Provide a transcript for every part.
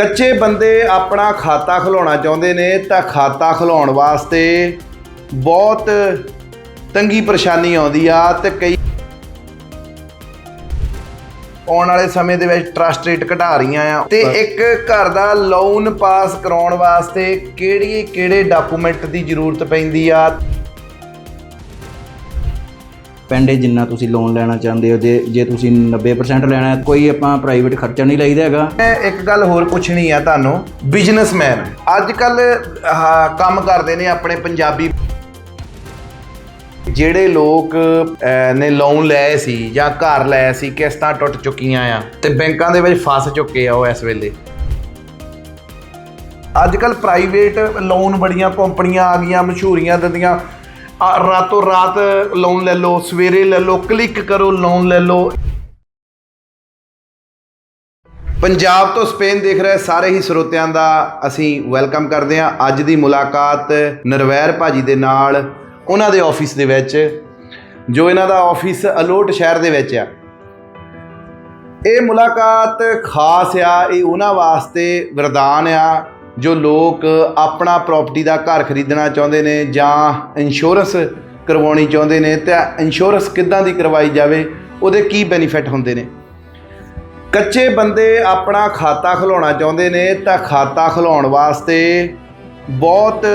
ਕੱਚੇ ਬੰਦੇ ਆਪਣਾ ਖਾਤਾ ਖੁਲਾਉਣਾ ਚਾਹੁੰਦੇ ਨੇ ਤਾਂ ਖਾਤਾ ਖੁਲਾਉਣ ਵਾਸਤੇ ਬਹੁਤ ਤੰਗੀ ਪਰੇਸ਼ਾਨੀ ਆਉਂਦੀ ਆ ਤੇ ਕਈ ਆਉਣ ਵਾਲੇ ਸਮੇਂ ਦੇ ਵਿੱਚ ਟਰਸਟ ਰੇਟ ਘਟਾ ਰਹੀਆਂ ਆ। ਤੇ ਇੱਕ ਘਰ ਦਾ ਲੋਨ ਪਾਸ ਕਰਾਉਣ ਵਾਸਤੇ ਕਿਹੜੀ ਕਿਹੜੇ ਡਾਕੂਮੈਂਟ ਦੀ ਜ਼ਰੂਰਤ ਪੈਂਦੀ ਆ? ਪੈਂਡੇ ਜਿੰਨਾ ਤੁਸੀਂ ਲੋਨ ਲੈਣਾ ਚਾਹੁੰਦੇ ਹੋ ਜੇ ਜੇ ਤੁਸੀਂ 90% ਲੈਣਾ ਹੈ ਕੋਈ ਆਪਾਂ ਪ੍ਰਾਈਵੇਟ ਖਰਚਾ ਨਹੀਂ ਲਈਦਾ ਹੈਗਾ। ਮੈਂ ਇੱਕ ਗੱਲ ਹੋਰ ਪੁੱਛਣੀ ਆ ਤੁਹਾਨੂੰ ਬਿਜ਼ਨਸਮੈਨ ਅੱਜ ਕੱਲ ਕੰਮ ਕਰਦੇ ਨੇ ਆਪਣੇ ਪੰਜਾਬੀ। ਜਿਹੜੇ ਲੋਕ ਅਹ, ਨੇ ਲੋਨ ਲਏ ਸੀ ਜਾਂ ਘਰ ਲਏ ਸੀ ਕਿਸ਼ਤਾਂ ਟੁੱਟ ਚੁੱਕੀਆਂ ਆ ਤੇ ਬੈਂਕਾਂ ਦੇ ਵਿੱਚ ਫਸ ਚੁੱਕੇ ਆ ਉਹ ਇਸ ਵੇਲੇ। ਅੱਜ ਕੱਲ ਪ੍ਰਾਈਵੇਟ ਲੋਨ ਬੜੀਆਂ ਕੰਪਨੀਆਂ ਆ ਗਈਆਂ ਮਸ਼ਹੂਰੀਆਂ ਦਿੰਦੀਆਂ। ਰਾਤੋਂ ਰਾਤ ਲੋਨ ਲੈ ਲਓ, ਸਵੇਰੇ ਲੈ ਲਓ ਕਲਿੱਕ ਕਰੋ ਲੋਨ ਲੈ ਲਓ। ਪੰਜਾਬ ਤੋਂ ਸਪੇਨ ਦੇਖ ਰਹੇ ਸਾਰੇ ਹੀ ਸਰੋਤਿਆਂ ਦਾ ਅਸੀਂ ਵੈਲਕਮ ਕਰਦੇ ਹਾਂ। ਅੱਜ ਦੀ ਮੁਲਾਕਾਤ ਨਰਵੈਰ ਭਾਜੀ ਦੇ ਨਾਲ, ਉਹਨਾਂ ਦੇ ਆਫਿਸ ਦੇ ਵਿੱਚ, ਜੋ ਇਹਨਾਂ ਦਾ ਆਫਿਸ ਅਲੋਟ ਸ਼ਹਿਰ ਦੇ ਵਿੱਚ ਆ। ਇਹ ਮੁਲਾਕਾਤ ਖਾਸ ਆ, ਇਹ ਉਹਨਾਂ ਵਾਸਤੇ ਵਰਦਾਨ ਆ ਜੋ ਲੋਕ ਆਪਣਾ ਪ੍ਰਾਪਰਟੀ ਦਾ ਘਰ ਖਰੀਦਣਾ ਚਾਹੁੰਦੇ ਨੇ ਜਾਂ ਇੰਸ਼ੋਰੈਂਸ ਕਰਵਾਉਣੀ ਚਾਹੁੰਦੇ ਨੇ, ਤੇ ਇੰਸ਼ੋਰੈਂਸ ਕਿੱਦਾਂ ਦੀ ਕਰਵਾਈ ਜਾਵੇ, ਉਹਦੇ ਕੀ ਬੈਨੀਫਿਟ ਹੁੰਦੇ ਨੇ? ਕੱਚੇ ਬੰਦੇ ਆਪਣਾ ਖਾਤਾ ਖੁਲਾਉਣਾ ਚਾਹੁੰਦੇ ਨੇ, ਤਾਂ ਖਾਤਾ ਖੁਲਾਉਣ ਵਾਸਤੇ ਬਹੁਤ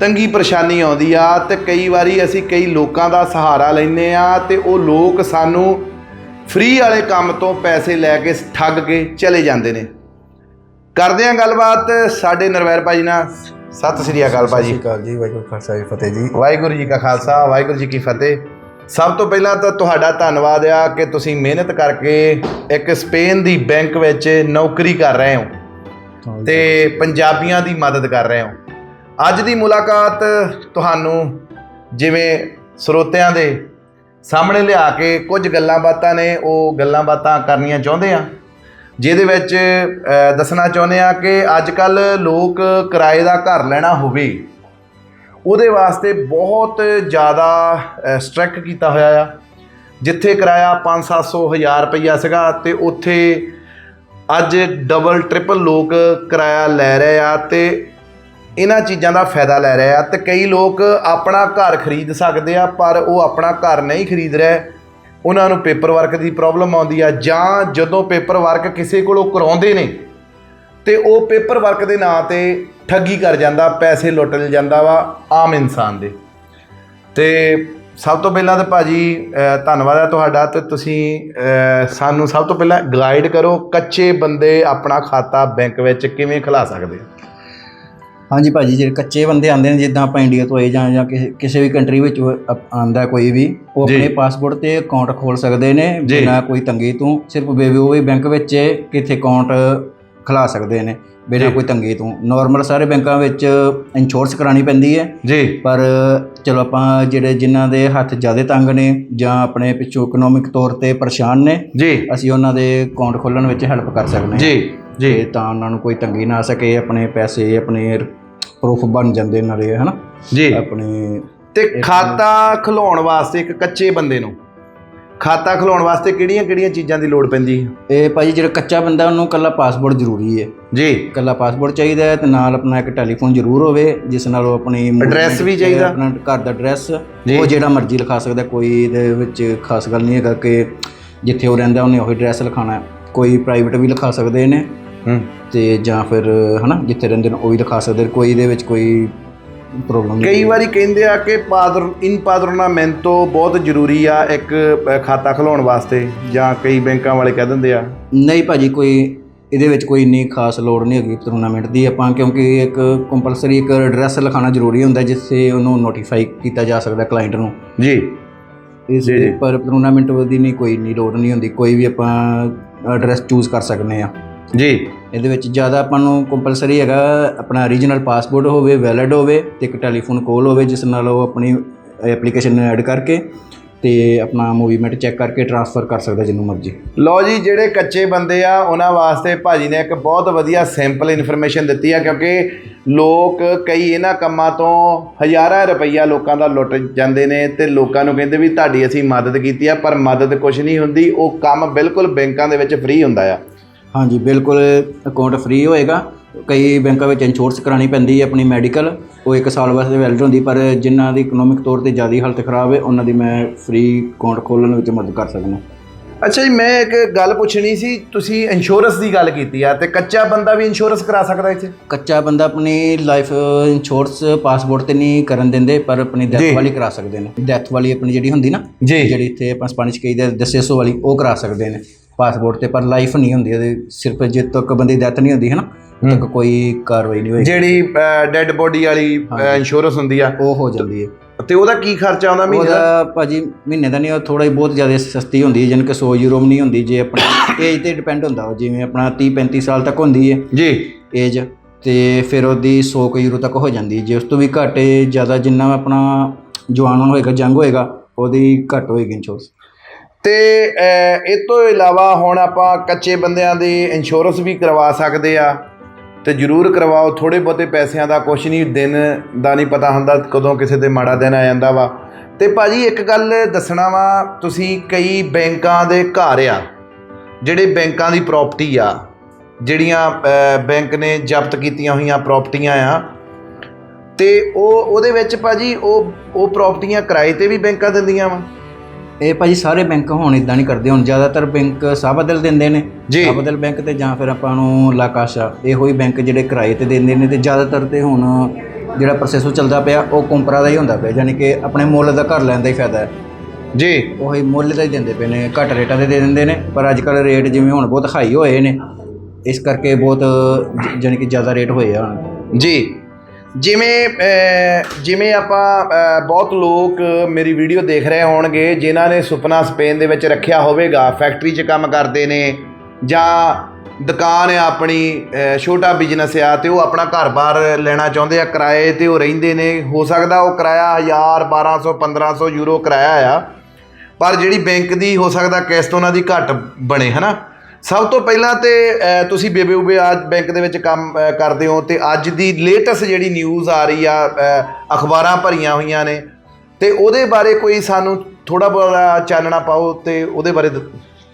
ਤੰਗੀ ਪਰੇਸ਼ਾਨੀ ਆਉਂਦੀ ਆ, ਤੇ ਕਈ ਵਾਰੀ ਅਸੀਂ ਕਈ ਲੋਕਾਂ ਦਾ ਸਹਾਰਾ ਲੈਂਦੇ ਆ, ਤੇ ਉਹ ਲੋਕ ਸਾਨੂੰ ਫ੍ਰੀ ਵਾਲੇ ਕੰਮ ਤੋਂ ਪੈਸੇ ਲੈ ਕੇ ਠੱਗ ਕੇ ਚਲੇ ਜਾਂਦੇ ਨੇ। ਕਰਦੇ ਆ ਗੱਲਬਾਤ। ਸਾਡੇ ਨਰਵੈਰ ਭਾਜੀ ਨਾਲ। ਸਤਿ ਸ੍ਰੀ ਅਕਾਲ ਸਤਿ ਭਾਜੀ। ਸ਼੍ਰੀ ਅਕਾਲ ਜੀ ਵਾਹਿਗੁਰੂ ਖਾਲਸਾ ਜੀ ਫਤਿਹ ਜੀ। ਵਾਹਿਗੁਰੂ ਜੀ ਕਾ ਖਾਲਸਾ ਵਾਹਿਗੁਰੂ ਜੀ ਕੀ ਫਤਿਹ। ਸਭ ਤੋਂ ਪਹਿਲਾਂ ਤਾਂ ਤੁਹਾਡਾ ਧੰਨਵਾਦ ਆ ਕਿ ਤੁਸੀਂ ਮਿਹਨਤ ਕਰਕੇ ਇੱਕ ਸਪੇਨ ਦੀ ਬੈਂਕ ਵਿੱਚ ਨੌਕਰੀ ਕਰ ਰਹੇ ਹੋ ਤੇ ਪੰਜਾਬੀਆਂ ਦੀ ਮਦਦ ਕਰ ਰਹੇ ਹੋ। ਅੱਜ ਦੀ ਮੁਲਾਕਾਤ ਤੁਹਾਨੂੰ ਜਿਵੇਂ ਸਰੋਤਿਆਂ ਦੇ ਸਾਹਮਣੇ ਲਿਆ ਕੇ ਕੁਝ ਗੱਲਾਂ ਬਾਤਾਂ ਨੇ ਉਹ ਗੱਲਾਂ ਬਾਤਾਂ ਕਰਨੀਆਂ ਚਾਹੁੰਦੇ ਆ। ਜਿਹਦੇ ਵਿੱਚ ਦੱਸਣਾ ਚਾਹੁੰਦੇ ਆ ਕਿ ਅੱਜ ਕੱਲ ਲੋਕ ਕਿਰਾਏ ਦਾ ਘਰ ਲੈਣਾ ਹੋਵੇ, ਉਹਦੇ ਵਾਸਤੇ ਬਹੁਤ ਜ਼ਿਆਦਾ ਸਟ੍ਰਿਕ ਕੀਤਾ ਹੋਇਆ ਆ। ਜਿੱਥੇ ਕਿਰਾਇਆ 5-700 ਹਜ਼ਾਰ ਰੁਪਈਆ ਸੀਗਾ ਤੇ ਉੱਥੇ ਅੱਜ ਡਬਲ ਟ੍ਰਿਪਲ ਲੋਕ ਕਿਰਾਇਆ ਲੈ ਰਹੇ ਆ ਤੇ ਇਹਨਾਂ ਚੀਜ਼ਾਂ ਦਾ ਫਾਇਦਾ ਲੈ ਰਹੇ ਆ ਤੇ ਕਈ ਲੋਕ ਆਪਣਾ ਘਰ ਖਰੀਦ ਸਕਦੇ ਆ, ਪਰ ਉਹ ਆਪਣਾ ਘਰ ਨਹੀਂ ਖਰੀਦ ਰਹੇ। ਉਹਨਾਂ ਨੂੰ ਪੇਪਰ ਵਰਕ ਦੀ ਪ੍ਰੋਬਲਮ ਆਉਂਦੀ ਆ ਜਾਂ ਜਦੋਂ ਪੇਪਰ ਵਰਕ ਕਿਸੇ ਕੋਲੋਂ ਕਰਾਉਂਦੇ ਨੇ, ਤੇ ਉਹ ਪੇਪਰ ਵਰਕ ਦੇ ਨਾਂ ਤੇ ਠੱਗੀ ਕਰ ਜਾਂਦਾ, ਪੈਸੇ ਲੁੱਟ ਲ ਜਾਂਦਾ ਵਾ ਆਮ ਇਨਸਾਨ ਦੇ। ਤੇ ਸਭ ਤੋਂ ਪਹਿਲਾਂ ਤਾਂ ਭਾਜੀ, ਅਹ, ਧੰਨਵਾਦ ਹੈ ਤੁਹਾਡਾ ਤੇ ਤੁਸੀਂ ਸਾਨੂੰ ਸਭ ਤੋਂ ਪਹਿਲਾਂ ਗਾਈਡ ਕਰੋ, ਕੱਚੇ ਬੰਦੇ ਆਪਣਾ ਖਾਤਾ ਬੈਂਕ ਵਿੱਚ ਕਿਵੇਂ ਖੁਲਾ ਸਕਦੇ ਹਾਂਜੀ ਭਾਜੀ ਜਿਹੜੇ ਕੱਚੇ ਬੰਦੇ ਆਉਂਦੇ ਨੇ ਜਿੱਦਾਂ ਆਪਾਂ ਇੰਡੀਆ ਤੋਂ ਆਏ ਜਾਂ ਜਾਂ ਕਿਸੇ ਕਿਸੇ ਵੀ ਕੰਟਰੀ ਵਿੱਚ ਆਂਦਾ ਕੋਈ ਵੀ ਉਹ ਜੀ। ਆਪਣੇ ਪਾਸਪੋਰਟ ਤੇ ਅਕਾਊਂਟ ਖੋਲ ਸਕਦੇ ਨੇ ਜੀ। ਬਿਨਾਂ ਕੋਈ ਤੰਗੀ ਤੋਂ ਸਿਰਫ ਬੇਬੀ ਉਹ ਵੀ ਬੈਂਕ ਵਿੱਚ ਕਿੱਥੇ ਅਕਾਊਂਟ ਖੁਲਾ ਸਕਦੇ ਨੇ ਬਿਨਾਂ ਜੀ। ਕੋਈ ਤੰਗੀ ਤੋਂ ਨਾਰਮਲ ਸਾਰੇ ਬੈਂਕਾਂ ਵਿੱਚ ਇੰਸ਼ੋਰੈਂਸ ਕਰਾਣੀ ਪੈਂਦੀ ਹੈ ਜੀ ਪਰ ਚਲੋ ਆਪਾਂ ਜਿਹੜੇ ਜਿਨ੍ਹਾਂ ਦੇ ਹੱਥ ਜ਼ਿਆਦਾ ਤੰਗ ਨੇ ਜਾਂ ਆਪਣੇ ਪਿੱਛੋਂ ਇਕਨੋਮਿਕ ਤੌਰ ਤੇ ਪਰੇਸ਼ਾਨ ਨੇ ਜੀ ਅਸੀਂ ਉਹਨਾਂ ਦੇ ਅਕਾਊਂਟ ਖੋਲਣ ਵਿੱਚ ਹੈਲਪ ਕਰ ਸਕਦੇ ਹਾਂ ਜੀ ਤੇ ਜੀ ਤਾਂ ਉਹਨਾਂ ਨੂੰ ਕੋਈ ਤੰਗੀ ਨਾ ਆ ਸਕੇ ਆਪਣੇ ਪੈਸੇ ਆਪਣੇ ਪ੍ਰੂਫ ਬਣ ਜਾਂਦੇ ਨਾਲੇ ਹਨਾ? ਜੀ। ਆਪਣੇ ਤੇ ਖਾਤਾ ਖੁਲਾਉਣ ਵਾਸਤੇ ਇੱਕ ਕੱਚੇ ਬੰਦੇ ਨੂੰ ਖਾਤਾ ਖੁਲਾਉਣ ਵਾਸਤੇ ਕਿਹੜੀਆਂ ਕਿਹੜੀਆਂ ਚੀਜ਼ਾਂ ਦੀ ਲੋੜ ਪੈਂਦੀ ਹੈ? ਇਹ ਭਾਜੀ ਜਿਹੜਾ ਕੱਚਾ ਬੰਦਾ ਉਹਨੂੰ ਕੱਲਾ ਪਾਸਪੋਰਟ ਜ਼ਰੂਰੀ ਹੈ। ਜੀ। ਕੱਲਾ ਪਾਸਪੋਰਟ ਚਾਹੀਦਾ ਹੈ ਤੇ ਨਾਲ ਆਪਣਾ ਇੱਕ ਟੈਲੀਫੋਨ ਜ਼ਰੂਰ ਹੋਵੇ ਜਿਸ ਨਾਲ ਉਹ ਆਪਣੀ Address ਵੀ ਚਾਹੀਦਾ? ਆਪਣਾ ਘਰ ਦਾ ਐਡਰੈਸ। ਉਹ ਜਿਹੜਾ ਮਰਜ਼ੀ ਲਿਖਾ ਸਕਦਾ ਕੋਈ ਇਹਦੇ ਵਿੱਚ ਖਾਸ ਗੱਲ ਨਹੀਂ ਹੈਗਾ ਕਿ ਜਿੱਥੇ ਉਹ ਰਹਿੰਦਾ ਉਹਨੇ ਉਹੀ ਐਡਰੈਸ ਲਿਖਾਣਾ ਹੈ। ਕੋਈ ਪ੍ਰਾਈਵੇਟ ਵੀ ਲਿਖਾ ਸਕਦੇ ਨੇ। ਹੂੰ। ਤੇ ਜਾਂ ਫਿਰ ਹਨਾ ਜਿੱਥੇ ਰਹਿੰਦੇ ਨੇ ਉਹ ਵੀ ਲਿਖਾ ਸਕਦੇ ਨੇ। ਕੋਈ ਇਹਦੇ ਵਿੱਚ ਕੋਈ ਪ੍ਰੋਬਲਮ ਨਹੀਂ ਕਈ ਵਾਰੀ ਕਹਿੰਦੇ ਆ ਕਿ ਪਾਦਰ ਇਨ ਪਾਦਰਨਾਮੈਂਟੋ ਬਹੁਤ ਜ਼ਰੂਰੀ ਆ ਇੱਕ ਅ, ਖਾਤਾ ਖੁਲਾਉਣ ਵਾਸਤੇ ਜਾਂ ਕਈ ਬੈਂਕਾਂ ਵਾਲੇ ਕਹਿ ਦਿੰਦੇ ਆ। ਨਹੀਂ ਭਾਜੀ ਕੋਈ ਇਹਦੇ ਵਿੱਚ ਕੋਈ ਇੰਨੀ ਖਾਸ ਲੋੜ ਨਹੀਂ ਹੈਗੀ ਟੂਰਨਾਮੈਂਟ ਦੀ। ਆਪਾਂ ਕਿਉਂਕਿ ਇੱਕ ਕੰਪਲਸਰੀ ਇੱਕ ਐਡਰੈਸ ਲਿਖਾਉਣਾ ਜ਼ਰੂਰੀ ਹੁੰਦਾ ਜਿੱਥੇ ਉਹਨੂੰ ਨੋਟੀਫਾਈ ਕੀਤਾ ਜਾ ਸਕਦਾ ਕਲਾਇੰਟ ਨੂੰ। ਜੀ। ਇਸ ਜੀ, ਜੀ। ਪਰ ਟੂਰਨਾਮੈਂਟ ਦੀ ਨਹੀਂ ਕੋਈ ਨਹੀਂ ਲੋੜ ਨਹੀਂ ਹੁੰਦੀ। ਕੋਈ ਵੀ ਆਪਾਂ ਐਡਰੈਸ ਚੂਜ਼ ਕਰ ਸਕਦੇ ਆ ਜੀ। ਇਹਦੇ ਵਿੱਚ ਜ਼ਿਆਦਾ ਆਪਾਂ ਨੂੰ ਕੰਪਲਸਰੀ ਹੈਗਾ ਆਪਣਾ ਰੀਜਨਲ ਪਾਸਪੋਰਟ ਹੋਵੇ ਵੈਲਿਡ ਹੋਵੇ ਤੇ ਇੱਕ ਟੈਲੀਫੋਨ ਕੋਲ ਹੋਵੇ, ਜਿਸ ਨਾਲ ਉਹ ਆਪਣੀ ਐਪਲੀਕੇਸ਼ਨ ਨੂੰ ਐਡ ਕਰਕੇ ਤੇ ਆਪਣਾ ਮੂਵਮੈਂਟ ਚੈੱਕ ਕਰਕੇ ਟ੍ਰਾਂਸਫਰ ਕਰ ਸਕਦਾ ਜਿੰਨੂੰ ਮਰਜ਼ੀ। ਲਓ ਜੀ, ਜਿਹੜੇ ਕੱਚੇ ਬੰਦੇ ਆ, ਉਹਨਾਂ ਵਾਸਤੇ ਭਾਜੀ ਨੇ ਇੱਕ ਬਹੁਤ ਵਧੀਆ ਸਿੰਪਲ ਇਨਫੋਰਮੇਸ਼ਨ ਦਿੱਤੀ ਆ, ਕਿਉਂਕਿ ਲੋਕ ਕਈ ਇਹਨਾਂ ਕੰਮਾਂ ਤੋਂ ਹਜ਼ਾਰਾਂ ਰੁਪਈਆ ਲੋਕਾਂ ਦਾ ਲੁੱਟ ਜਾਂਦੇ ਨੇ ਤੇ ਲੋਕਾਂ ਨੂੰ ਕਹਿੰਦੇ ਵੀ ਤੁਹਾਡੀ ਅਸੀਂ ਮਦਦ ਕੀਤੀ ਆ, ਪਰ ਮਦਦ ਕੁਝ ਨਹੀਂ ਹੁੰਦੀ, ਉਹ ਕੰਮ ਬਿਲਕੁਲ ਬੈਂਕਾਂ ਦੇ ਵਿੱਚ ਫ੍ਰੀ ਹੁੰਦਾ ਆ। ਹਾਂਜੀ ਬਿਲਕੁਲ ਅਕਾਊਂਟ ਫ੍ਰੀ ਹੋਏਗਾ। ਕਈ ਬੈਂਕਾਂ ਵਿੱਚ ਇੰਸ਼ੋਰੈਂਸ ਕਰਾਣੀ ਪੈਂਦੀ ਹੈ ਆਪਣੀ ਮੈਡੀਕਲ ਉਹ 1 ਸਾਲ ਵਾਸਤੇ ਵੈਲਿਡ ਹੁੰਦੀ ਪਰ ਜਿਨ੍ਹਾਂ ਦੀ ਇਕਨੋਮਿਕ ਤੌਰ ਤੇ ਜ਼ਿਆਦਾ ਹਾਲਤ ਖਰਾਬ ਹੈ ਉਹਨਾਂ ਦੀ ਮੈਂ ਫ੍ਰੀ ਅਕਾਊਂਟ ਖੋਲ੍ਹਣ ਵਿੱਚ ਮਦਦ ਕਰ ਸਕਦਾ ਅੱਛਾ ਜੀ ਮੈਂ ਇੱਕ ਗੱਲ ਪੁੱਛਣੀ ਸੀ ਤੁਸੀਂ ਇੰਸ਼ੋਰੈਂਸ ਦੀ ਗੱਲ ਕੀਤੀ ਆ ਤੇ ਕੱਚਾ ਬੰਦਾ ਵੀ ਇੰਸ਼ੋਰੈਂਸ ਕਰਾ ਸਕਦਾ ਇੱਥੇ? ਕੱਚਾ ਬੰਦਾ ਆਪਣੀ ਲਾਈਫ ਇੰਸ਼ੋਰੈਂਸ ਪਾਸਪੋਰਟ ਤੇ ਨਹੀਂ ਕਰਨ ਦਿੰਦੇ ਪਰ ਆਪਣੀ। ਡੈਥ ਵਾਲੀ ਕਰਾ ਸਕਦੇ ਨੇ। ਡੈਥ ਵਾਲੀ ਆਪਣੀ ਜਿਹੜੀ ਹੁੰਦੀ ਨਾ। ਜਿਹੜੀ ਇੱਥੇ ਆਪਾਂ ਸਪੈਨਿਸ਼ ਕਹੀਦਾ ਦਸੇਸੋ ਵਾਲੀ ਉਹ ਕਰਾ ਸਕਦੇ ਨੇ। ਪਾਸਪੋਰਟ ਤੇ ਪਰ ਲਾਈਫ ਨਹੀਂ ਹੁੰਦੀ ਉਹਦੇ। ਸਿਰਫ ਜਦ ਤੱਕ ਬੰਦੇ ਦੀ ਡੈਥ ਨਹੀਂ ਹੁੰਦੀ ਹੈ। ਨਾ ਤੱਕ ਕੋਈ ਕਾਰਵਾਈ ਨਹੀਂ ਹੋਏਗੀ ਜਿਹੜੀ ਡੈੱਡ ਬੋਡੀ ਵਾਲੀ ਇੰਸ਼ੋਰੈਂਸ ਹੁੰਦੀ ਆ। ਉਹ ਹੋ ਜਾਂਦੀ ਹੈ। ਤੇ ਉਹਦਾ ਕੀ ਖਰਚਾ ਆਉਂਦਾ ਮਹੀਨੇ ਦਾ? ਉਹਦਾ ਭਾਜੀ ਮਹੀਨੇ ਦਾ ਨਹੀਂ ਉਹ ਥੋੜਾ ਹੀ ਬਹੁਤ ਜ਼ਿਆਦਾ ਸਸਤੀ ਹੁੰਦੀ ਹੈ ਜਿਵੇਂ ਕਿ 100 ਯੂਰੋ ਨਹੀਂ ਹੁੰਦੀ ਜੇ ਆਪਣੀ ਏਜ ਤੇ ਡਿਪੈਂਡ ਹੁੰਦਾ ਉਹ ਜਿਵੇਂ ਆਪਣਾ 30 35 ਸਾਲ ਤੱਕ ਹੁੰਦੀ ਹੈ। ਜੀ। ਏਜ ਤੇ ਫਿਰ ਉਹਦੀ 100 ਕੁ ਯੂਰੋ ਤੱਕ ਹੋ ਜਾਂਦੀ ਹੈ। ਜੇ ਉਸ ਤੋਂ ਵੀ ਘੱਟ ਜ਼ਿਆਦਾ ਜਿੰਨਾ ਆਪਣਾ ਜਵਾਨ ਹੋਏਗਾ ਜੰਗ ਹੋਏਗਾ ਉਹਦੀ ਘੱਟ ਹੋਏਗੀ ਇੰਸ਼ੋਰੈਂਸ ਤੇ ਇਹ ਤੋਂ ਇਲਾਵਾ ਹੁਣ ਆਪਾਂ ਕੱਚੇ ਬੰਦਿਆਂ ਦੇ ਇੰਸ਼ੋਰੈਂਸ ਵੀ ਕਰਵਾ ਸਕਦੇ ਆ ਤੇ ਜਰੂਰ ਕਰਵਾਓ ਥੋੜੇ ਬਹੁਤੇ ਪੈਸਿਆਂ ਦਾ ਕੁਛ ਨਹੀਂ, ਦਿਨ ਦਾ ਨਹੀਂ ਪਤਾ ਹੁੰਦਾ ਕਦੋਂ ਕਿਸੇ ਤੇ ਮਾੜਾ ਦਿਨ ਆ ਜਾਂਦਾ ਵਾ। ਤੇ ਭਾਜੀ ਇੱਕ ਗੱਲ ਦੱਸਣਾ ਵਾ, ਤੁਸੀਂ ਕਈ ਬੈਂਕਾਂ ਦੇ ਘਰ ਆ, ਜਿਹੜੇ ਬੈਂਕਾਂ ਦੀ ਪ੍ਰਾਪਰਟੀ ਆ, ਜਿਹੜੀਆਂ ਬੈਂਕ ਨੇ ਜ਼ਬਤ ਕੀਤੀਆਂ ਹੋਈਆਂ ਪ੍ਰਾਪਰਟੀਆਂ ਆ, ਤੇ ਉਹ, ਉਹਦੇ ਵਿੱਚ ਭਾਜੀ ਉਹ ਉਹ ਪ੍ਰਾਪਰਟੀਆਂ ਕਿਰਾਏ ਤੇ ਵੀ ਬੈਂਕਾਂ ਦਿੰਦੀਆਂ ਵਾ। ਇਹ ਭਾਜੀ ਸਾਰੇ ਬੈਂਕ ਹੁਣ ਇਦਾਂ ਨਹੀਂ ਕਰਦੇ ਹੁਣ ਜ਼ਿਆਦਾਤਰ ਬੈਂਕ ਸਾਬਦਲ ਦਿੰਦੇ ਨੇ। ਜੀ। ਸਾਬਦਲ ਬੈਂਕ ਤੇ ਜਾਂ ਫਿਰ ਆਪਾਂ ਨੂੰ ਲਾਕਾਸ਼ਾ ਇਹੋ ਹੀ ਬੈਂਕ ਜਿਹੜੇ ਕਿਰਾਏ ਤੇ ਦਿੰਦੇ ਨੇ ਤੇ ਜ਼ਿਆਦਾਤਰ ਤੇ ਹੁਣ ਜਿਹੜਾ ਪ੍ਰੋਸੈਸ ਉਹ ਚੱਲਦਾ ਪਿਆ ਉਹ ਕੰਪਰਾ ਦਾ ਹੀ ਹੁੰਦਾ ਪਿਆ ਯਾਨੀ ਕਿ ਆਪਣੇ ਮੁੱਲ ਦਾ ਘਰ ਲੈਣ ਦਾ ਹੀ ਫਾਇਦਾ ਹੈ। ਜੀ। ਉਹੀ ਮੁੱਲ ਦਾ ਹੀ ਦਿੰਦੇ ਪਏ ਨੇ ਘੱਟ ਰੇਟਾਂ ਤੇ ਦੇ ਦਿੰਦੇ ਨੇ ਪਰ ਅੱਜ ਕੱਲ੍ਹ ਰੇਟ ਜਿਵੇਂ ਹੁਣ ਬਹੁਤ ਹਾਈ ਹੋਏ ਨੇ ਇਸ ਕਰਕੇ ਬਹੁਤ ਜ- ਯਾਨੀ ਕਿ ਜ਼ਿਆਦਾ ਰੇਟ ਹੋਏ ਆ। ਹੁਣ ਜੀ। ਜਿਵੇਂ ਜਿਵੇਂ ਆਪਾਂ ਬਹੁਤ ਲੋਕ ਮੇਰੀ ਵੀਡੀਓ ਦੇਖ ਰਹੇ ਹੋਣਗੇ, ਜਿਨ੍ਹਾਂ ਨੇ ਸੁਪਨਾ ਸਪੇਨ ਦੇ ਵਿੱਚ ਰੱਖਿਆ ਹੋਵੇਗਾ, ਫੈਕਟਰੀ 'ਚ ਕੰਮ ਕਰਦੇ ਨੇ, ਜਾਂ ਦੁਕਾਨ ਆ ਆਪਣੀ ਛੋਟਾ ਬਿਜ਼ਨਸ ਆ ਤੇ ਉਹ ਆਪਣਾ ਘਰ-ਬਾਰ ਲੈਣਾ ਚਾਹੁੰਦੇ ਆ, ਕਿਰਾਏ ਤੇ ਉਹ ਰਹਿੰਦੇ ਨੇ। ਹੋ ਸਕਦਾ ਉਹ ਕਿਰਾਇਆ 1000 1200 1500 ਯੂਰੋ ਕਿਰਾਇਆ ਆ, ਪਰ ਜਿਹੜੀ ਬੈਂਕ ਦੀ ਹੋ ਸਕਦਾ ਕਿਸ਼ਤ ਉਹਨਾਂ ਦੀ ਘੱਟ ਬਣੇ, ਹਨਾ? ਸਭ ਤੋਂ ਪਹਿਲਾਂ ਤੇ ਤੁਸੀਂ ਬੇਬੇ ਉਬੇ ਅੱਜ ਬੈਂਕ ਦੇ ਵਿੱਚ ਕੰਮ ਕਰਦੇ ਹੋ ਤੇ ਅੱਜ ਦੀ ਲੇਟੈਸਟ ਜਿਹੜੀ ਨਿਊਜ਼ ਆ ਰਹੀ ਆ ਅਖਬਾਰਾਂ ਭਰੀਆਂ ਹੋਈਆਂ ਨੇ ਤੇ ਉਹਦੇ ਬਾਰੇ ਕੋਈ ਸਾਨੂੰ ਥੋੜਾ ਬਹੁਤਾ ਚਾਨਣਾ ਪਾਓ ਤੇ ਉਹਦੇ ਬਾਰੇ ਦ-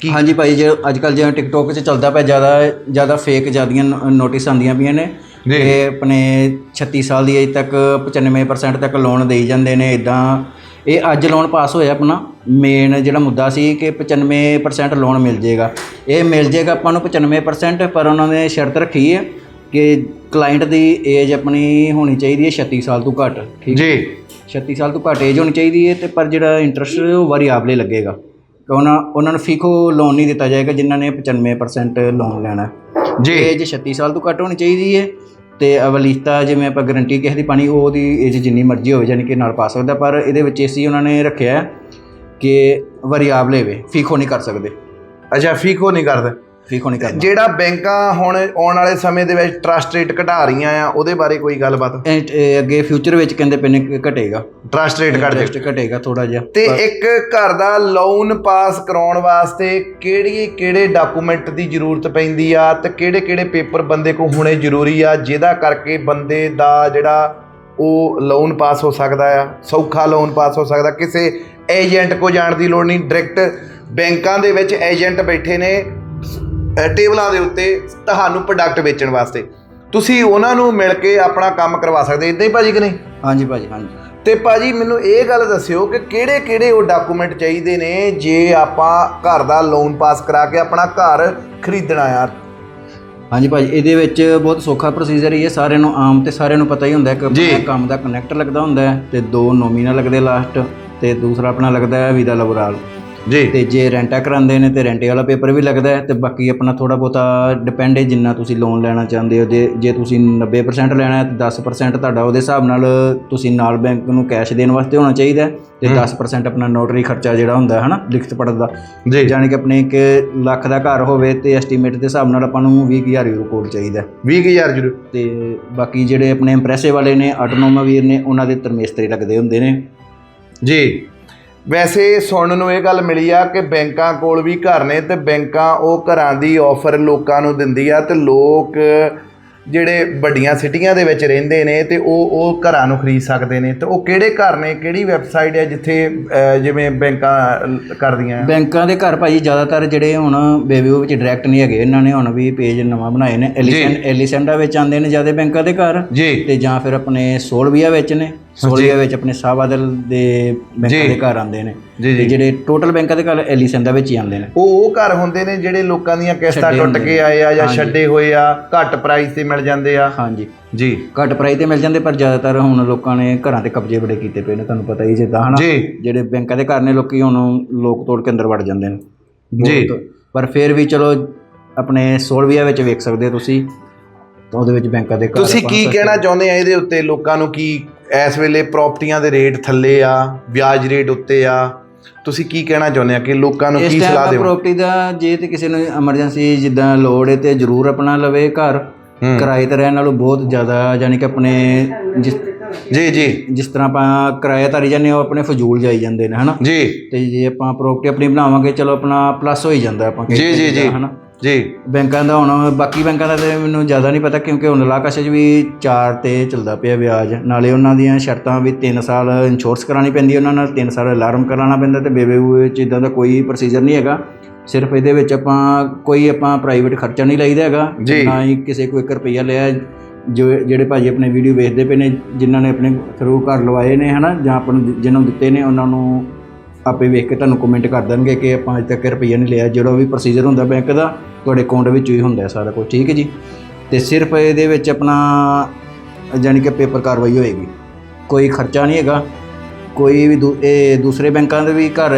ਕੀ ਹਾਂਜੀ ਭਾਈ ਜੇ ਅੱਜ ਕੱਲ੍ਹ ਜਿਵੇਂ ਟਿਕਟੋਕ 'ਚ ਚੱਲਦਾ ਪਿਆ ਜ਼ਿਆਦਾ ਜ਼ਿਆਦਾ ਫੇਕ ਜਿਆਦੀਆਂ ਨੋਟਿਸ ਆਉਂਦੀਆਂ ਪਈਆਂ ਨੇ ਜੀ। ਇਹ ਆਪਣੇ 36 ਸਾਲ ਦੀ ਏਜ ਤੱਕ 95% ਤੱਕ ਲੋਨ ਦੇਈ ਜਾਂਦੇ ਨੇ ਇਦਾਂ ਇਹ ਅੱਜ ਲੋਨ ਪਾਸ ਹੋਇਆ ਆਪਣਾ। ਮੇਨ ਜਿਹੜਾ ਮੁੱਦਾ ਸੀ ਕਿ 95% ਲੋਨ ਮਿਲ ਜੇਗਾ ਇਹ ਮਿਲ ਜੇਗਾ ਆਪਾਂ ਨੂੰ 95% ਪਰ ਉਹਨਾਂ ਨੇ ਸ਼ਰਤ ਰੱਖੀ ਹੈ ਕਿ ਕਲਾਇੰਟ ਦੀ ਏਜ ਆਪਣੀ ਹੋਣੀ ਚਾਹੀਦੀ ਹੈ 36 ਸਾਲ ਤੋਂ ਘੱਟ ਠੀਕ ਜੀ। 36 ਸਾਲ ਤੋਂ ਘੱਟ ਏਜ ਹੋਣੀ ਚਾਹੀਦੀ ਹੈ ਤੇ ਪਰ ਜਿਹੜਾ ਇੰਟਰਸਟ ਉਹ ਵਾਰੀਆਬਲੇ ਲੱਗੇਗਾ। ਉਹਨਾਂ ਉਹਨਾਂ ਨੂੰ ਫਿਕੋ ਲੋਨ ਨਹੀਂ ਦਿੱਤਾ ਜਾਏਗਾ ਜਿਨ੍ਹਾਂ ਨੇ 95% ਲੋਨ ਲੈਣਾ। ਜੀ। ਏਜ 36 ਸਾਲ ਤੋਂ ਘੱਟ ਹੋਣੀ ਚਾਹੀਦੀ ਹੈ। ਤੇ ਅਵਲੀਤਾ ਜਿਵੇਂ ਆਪਾਂ ਗਰੰਟੀ ਕਿਸੇ ਦੀ ਪਾਣੀ, ਉਹਦੀ ਏਜ ਜਿੰਨੀ ਮਰਜ਼ੀ ਹੋਵੇ ਯਾਨੀ ਕਿ ਨਾਲ ਪਾ ਸਕਦਾ, ਪਰ ਇਹਦੇ ਵਿੱਚ ਏਸੀ ਉਹਨਾਂ ਨੇ ਰੱਖਿਆ ਹੈ ਕਿ ਵਰੀਆਬਲੇ ਵੇ ਫੀਕੋ ਨਹੀਂ ਕਰ ਸਕਦੇ। ਅੱਛਾ ਫੀਕੋ ਨਹੀਂ ਕਰਦੇ। ਫਿਕੋ ਨਹੀਂ ਕਰਨਾ। ਜਿਹੜਾ ਬੈਂਕਾਂ ਹੁਣ ਆਉਣ ਵਾਲੇ ਸਮੇਂ ਦੇ ਵਿੱਚ ਟਰਸਟ ਰੇਟ ਘਟਾ ਰਹੀਆਂ ਆ ਉਹਦੇ ਬਾਰੇ ਕੋਈ ਗੱਲਬਾਤ? ਇਹ ਅੱਗੇ ਫਿਊਚਰ ਵਿੱਚ ਕਹਿੰਦੇ ਪਏ ਨੇ ਕਿ ਘਟੇਗਾ। ਟਰਸਟ ਰੇਟ ਘਟ ਇੰਟਰਸਟ ਘਟੇਗਾ ਥੋੜਾ ਜਿਹਾ। ਤੇ ਇੱਕ ਘਰ ਦਾ ਲੋਨ ਪਾਸ ਕਰਾਉਣ ਵਾਸਤੇ ਕਿਹੜੀ ਕਿਹੜੇ ਡਾਕੂਮੈਂਟ ਦੀ ਜ਼ਰੂਰਤ ਪੈਂਦੀ ਆ ਤੇ ਕਿਹੜੇ ਕਿਹੜੇ ਪੇਪਰ ਬੰਦੇ ਕੋਲ ਹੋਣੇ ਜ਼ਰੂਰੀ ਆ ਜਿਹਦਾ ਕਰਕੇ ਬੰਦੇ ਦਾ ਜਿਹੜਾ ਉਹ ਲੋਨ ਪਾਸ ਹੋ ਸਕਦਾ ਆ ਸੌਖਾ ਲੋਨ ਪਾਸ ਹੋ ਸਕਦਾ। ਕਿਸੇ ਏਜੰਟ ਕੋ ਜਾਣ ਦੀ ਲੋੜ ਨਹੀਂ। ਡਾਇਰੈਕਟ ਬੈਂਕਾਂ ਦੇ ਵਿੱਚ ਏਜੰਟ ਬੈਠੇ ਨੇ ਟੇਬਲਾਂ ਦੇ ਉੱਤੇ ਤੁਹਾਨੂੰ ਪ੍ਰੋਡਕਟ ਵੇਚਣ ਵਾਸਤੇ। ਤੁਸੀਂ ਉਹਨਾਂ ਨੂੰ ਮਿਲ ਕੇ ਆਪਣਾ ਕੰਮ ਕਰਵਾ ਸਕਦੇ ਇਦਾਂ ਹੀ ਭਾਜੀ ਕਿ ਨਹੀਂ? ਹਾਂਜੀ ਭਾਜੀ ਹਾਂਜੀ। ਤੇ ਭਾਜੀ ਮੈਨੂੰ ਇਹ ਗੱਲ ਦੱਸਿਓ ਕਿ ਕਿਹੜੇ ਕਿਹੜੇ ਉਹ ਡਾਕੂਮੈਂਟ ਚਾਹੀਦੇ ਨੇ ਜੇ ਆਪਾਂ ਘਰ ਦਾ ਲੋਨ ਪਾਸ ਕਰਾ ਕੇ ਆਪਣਾ ਘਰ ਖਰੀਦਣਾ ਆ? ਹਾਂਜੀ ਭਾਜੀ ਇਹਦੇ ਵਿੱਚ ਬਹੁਤ ਸੌਖਾ ਪ੍ਰੋਸੀਜਰ ਹੀ ਹੈ। ਸਾਰਿਆਂ ਨੂੰ ਆਮ ਤੇ ਸਾਰਿਆਂ ਨੂੰ ਪਤਾ ਹੀ ਹੁੰਦਾ ਕਿ। ਆਪਣਾ ਕੰਮ ਦਾ ਕਨੈਕਟ ਲੱਗਦਾ ਹੁੰਦਾ ਤੇ ਦੋ ਨੋਮੀਨਾ ਲੱਗਦੇ ਲਾਸਟ ਤੇ ਦੂਸਰਾ ਆਪਣਾ ਲੱਗਦਾ ਹੈ ਵੀਦਾ ਲਬਰਾਲ ਜੀ। ਤੇ ਜੇ ਰੈਂਟਾ ਕਰਾਉਂਦੇ ਨੇ ਤੇ ਰੈਂਟੇ ਵਾਲਾ ਪੇਪਰ ਵੀ ਲੱਗਦਾ ਹੈ ਤੇ ਬਾਕੀ ਆਪਣਾ ਥੋੜਾ ਬਹੁਤਾ ਡਿਪੈਂਡ ਹੈ ਜਿੰਨਾ ਤੁਸੀਂ ਲੋਨ ਲੈਣਾ ਚਾਹੁੰਦੇ ਹੋ। ਜੇ ਜੇ ਤੁਸੀਂ 90% ਲੈਣਾ ਹੈ ਤੇ 10% ਤੁਹਾਡਾ ਉਹਦੇ ਹਿਸਾਬ ਨਾਲ ਤੁਸੀਂ ਨਾਲ ਬੈਂਕ ਨੂੰ ਕੈਸ਼ ਦੇਣ ਵਾਸਤੇ ਹੋਣਾ ਚਾਹੀਦਾ ਹੈ ਤੇ 10% ਆਪਣਾ ਨੋਟਰੀ ਖਰਚਾ ਜਿਹੜਾ ਹੁੰਦਾ ਹੈ ਹਨਾ ਲਿਖਤ ਪੜਤ ਦਾ। ਜੀ। ਜਾਣੀ ਕਿ ਆਪਣੇ ਇੱਕ ਲੱਖ ਦਾ ਘਰ ਹੋਵੇ ਤੇ ਐਸਟੀਮੇਟ ਦੇ ਹਿਸਾਬ ਨਾਲ ਆਪਾਂ ਨੂੰ 20000 ਯੂਰੋ ਕੋਲ ਚਾਹੀਦਾ ਹੈ। 20000 ਜਰੂਰ। ਤੇ ਬਾਕੀ ਜਿਹੜੇ ਆਪਣੇ ਇੰਪ੍ਰੈਸਿਵ ਵਾਲੇ ਨੇ ਆਟੋਨੋਮਾ ਵੀਰ ਨੇ ਉਹਨਾਂ ਦੇ ਤਰਮੇਸਤਰੀ ਲੱਗਦੇ ਹੁੰਦੇ ਨੇ। ਜੀ। ਵੈਸੇ ਸੁਣਨ ਨੂੰ ਇਹ ਗੱਲ ਮਿਲੀ ਆ ਕਿ ਬੈਂਕਾਂ ਕੋਲ ਵੀ ਘਰ ਨੇ ਤੇ ਬੈਂਕਾਂ ਉਹ ਘਰਾਂ ਦੀ ਆਫਰ ਲੋਕਾਂ ਨੂੰ ਦਿੰਦੀ ਆ ਤੇ ਲੋਕ ਜਿਹੜੇ ਵੱਡੀਆਂ ਸਿਟੀਆਂ ਦੇ ਵਿੱਚ ਰਹਿੰਦੇ ਨੇ ਤੇ ਉਹ ਉਹ ਘਰਾਂ ਨੂੰ ਖਰੀਦ ਸਕਦੇ ਨੇ। ਤੇ ਉਹ ਕਿਹੜੇ ਘਰ ਨੇ ਕਿਹੜੀ ਵੈਬਸਾਈਟ ਹੈ ਜਿੱਥੇ ਜਿਵੇਂ ਬੈਂਕਾਂ ਕਰਦੀਆਂ? ਬੈਂਕਾਂ ਦੇ ਘਰ ਭਾਜੀ ਜ਼ਿਆਦਾਤਰ ਜਿਹੜੇ ਹੁਣ ਬੇਬੀਓ ਵਿੱਚ ਡਾਇਰੈਕਟ ਨਹੀਂ ਹੈਗੇ ਇਹਨਾਂ ਨੇ ਹੁਣ ਵੀ ਪੇਜ ਨਵਾਂ ਬਣਾਏ ਨੇ। ਐਲੀਸੈਂਡਾ ਵਿੱਚ ਆਉਂਦੇ ਨੇ ਜ਼ਿਆਦਾ ਬੈਂਕਾਂ ਦੇ ਘਰ ਤੇ ਜਾਂ ਫਿਰ ਆਪਣੇ ਸੋਲਵੀਆ ਵਿੱਚ ਨੇ। ਸੋਲਵੀਆ ਵਿੱਚ ਆਪਣੇ ਸਾਬਾਦਲ ਦੇ ਬੈਂਕਾਂ। ਦੇ ਘਰ ਆਉਂਦੇ ਨੇ। ਤੇ ਜਿਹੜੇ ਟੋਟਲ ਬੈਂਕਾਂ ਦੇ ਘਰ ਐਲੀਸੈਂਡਾ ਵਿੱਚ ਹੀ ਆਉਂਦੇ ਨੇ। ਉਹ ਉਹ ਘਰ ਹੁੰਦੇ ਨੇ ਜਿਹੜੇ ਲੋਕਾਂ ਦੀਆਂ ਕਿਸ਼ਤਾਂ ਟੁੱਟ ਕੇ। ਆਏ ਆ ਜਾਂ। ਛੱਡੇ ਹੋਏ ਆ ਘੱਟ ਪ੍ਰਾਈਸ ਤੇ ਮਿਲ ਜਾਂਦੇ ਆ। ਹਾਂਜੀ। ਜੀ। ਘੱਟ ਪ੍ਰਾਈਸ ਤੇ ਮਿਲ ਜਾਂਦੇ ਪਰ ਜ਼ਿਆਦਾਤਰ ਹੁਣ ਲੋਕਾਂ ਨੇ ਘਰਾਂ ਤੇ ਕਬਜ਼ੇ ਬੜੇ ਕੀਤੇ ਪਏ ਨੇ ਤੁਹਾਨੂੰ ਪਤਾ ਹੀ ਜਿੱਦਾਂ ਹਨਾ? ਜਿਹੜੇ ਬੈਂਕਾਂ ਦੇ ਘਰ ਨੇ ਲੋਕੀ ਹੁਣ ਲੋਕ ਤੋੜ ਕੇ ਅੰਦਰ ਵੜ ਜਾਂਦੇ ਨੇ। ਜੀ। ਪਰ ਫਿਰ ਵੀ ਚਲੋ ਆਪਣੇ ਸੋਲਵੀਆ ਵਿੱਚ ਵੇਖ ਸਕਦੇ ਹੋ ਤੁਸੀਂ ਤਾਂ ਉਹਦੇ ਵਿੱਚ ਬੈਂਕਾਂ ਦੇ ਘਰ ਤੁਸੀਂ ਕੀ ਕਹਿਣਾ ਚਾਹੁੰਦੇ ਆ ਇਹਦੇ ਉੱਤੇ? ਲੋਕਾਂ ਨੂੰ ਕੀ ਇਸ ਵੇਲੇ ਪ੍ਰਾਪਰਟੀਆਂ ਦੇ ਰੇਟ ਥੱਲੇ ਆ ਵਿਆਜ ਰੇਟ ਉੱਤੇ ਆ। ਤੁਸੀਂ ਕੀ ਕਹਿਣਾ ਚਾਹੁੰਦੇ ਆ ਕਿ ਲੋਕਾਂ ਨੂੰ ਕੀ ਸਲਾਹ ਦੇਵੋ ਪ੍ਰਾਪਰਟੀ ਦਾ ਜੇ ਤੇ ਕਿਸੇ ਨੂੰ ਐਮਰਜੈਂਸੀ ਜਿੱਦਾਂ ਲੋੜ ਹੈ ਤੇ ਜ਼ਰੂਰ ਆਪਣਾ ਲਵੇ ਘਰ। ਕਿਰਾਏ ਤੇ ਰਹਿਣ ਨਾਲੋਂ ਬਹੁਤ ਜ਼ਿਆਦਾ ਯਾਨੀ ਕਿ ਆਪਣੇ ਜਿਸ ਜੀ ਜੀ। ਜਿਸ ਤਰ੍ਹਾਂ ਆਪਾਂ ਕਿਰਾਏ ਤਾਰੀ ਜਾਂਦੇ ਹਾਂ ਉਹ ਆਪਣੇ ਫਜ਼ੂਲ ਜਾਈ ਜਾਂਦੇ ਨੇ ਹਨਾ? ਜੀ। ਤੇ ਜੇ ਆਪਾਂ ਪ੍ਰਾਪਰਟੀ ਆਪਣੀ ਬਣਾਵਾਂਗੇ ਚਲੋ ਆਪਣਾ ਪਲੱਸ ਹੋ ਹੀ ਜਾਂਦਾ ਆਪਾਂ ਜੀ, ਜੀ, ਜੀ। ਹਨਾ? ਜੀ। ਬੈਂਕਾਂ ਦਾ ਹੁਣ ਬਾਕੀ ਬੈਂਕਾਂ ਦਾ ਤੇ ਮੈਨੂੰ ਜ਼ਿਆਦਾ ਨਹੀਂ ਪਤਾ ਕਿਉਂਕਿ ਹੁਣ 'ਚ ਵੀ 4 ਤੇ ਚੱਲਦਾ ਪਿਆ ਵਿਆਜ। ਨਾਲੇ ਉਹਨਾਂ ਦੀਆਂ ਸ਼ਰਤਾਂ ਵੀ 3 ਸਾਲ ਇੰਸ਼ੋਰੈਂਸ ਕਰਾਉਣੀ ਪੈਂਦੀ ਉਹਨਾਂ ਨਾਲ 3 ਸਾਲ ਅਲਾਰਮ ਕਰਾਉਣਾ ਪੈਂਦਾ ਤੇ ਬੇਬੇ ਵਿੱਚ ਇਦਾਂ ਦਾ ਕੋਈ ਪ੍ਰੋਸੀਜਰ ਨਹੀਂ ਹੈਗਾ। ਸਿਰਫ ਇਹਦੇ ਵਿੱਚ ਆਪਾਂ ਕੋਈ ਆਪਾਂ ਪ੍ਰਾਈਵੇਟ ਖਰਚਾ ਨਹੀਂ ਲਈਦਾ ਹੈਗਾ। ਨਾ ਹੀ ਕਿਸੇ ਕੋਈ 1 ਰੁਪਈਆ ਲਿਆ ਜੋ ਜਿਹੜੇ ਭਾਜੀ ਆਪਣੇ ਵੀਡੀਓ ਵੇਖਦੇ ਪਏ ਨੇ ਜਿਨ੍ਹਾਂ ਨੇ ਆਪਣੇ ਥਰੂ ਘਰ ਲਵਾਏ ਨੇ ਹਨਾ ਜਾਂ ਆਪਾਂ ਨੂੰ ਜਿਹਨਾਂ ਨੂੰ ਦਿੱਤੇ ਨੇ ਉਹਨਾਂ ਨੂੰ ਆਪੇ ਵੇਖ ਕੇ ਤੁਹਾਨੂੰ ਕਮੈਂਟ ਕਰ ਦੇਣਗੇ ਕਿ ਆਪਾਂ ਅਜੇ ਤੱਕ ਰੁਪਈਆ ਨਹੀਂ ਲਿਆ ਜਿਹੜਾ ਵੀ ਪ੍ਰੋਸੀਜਰ ਹੁੰਦਾ ਬੈਂਕ ਦਾ ਤੁਹਾਡੇ ਅਕਾਊਂਟ ਵਿੱਚ ਹੀ ਹੁੰਦਾ ਸਾਰਾ ਕੁਝ ਠੀਕ ਹੈ ਜੀ? ਤੇ ਸਿਰਫ ਇਹਦੇ ਵਿੱਚ ਆਪਣਾ ਜਾਣੀ ਕਿ ਪੇਪਰ ਕਾਰਵਾਈ ਹੋਏਗੀ। ਕੋਈ ਖਰਚਾ ਨਹੀਂ ਹੈਗਾ ਕੋਈ ਵੀ ਦੂ- ਇਹ ਦੂਸਰੇ ਬੈਂਕਾਂ ਦੇ ਵੀ ਘਰ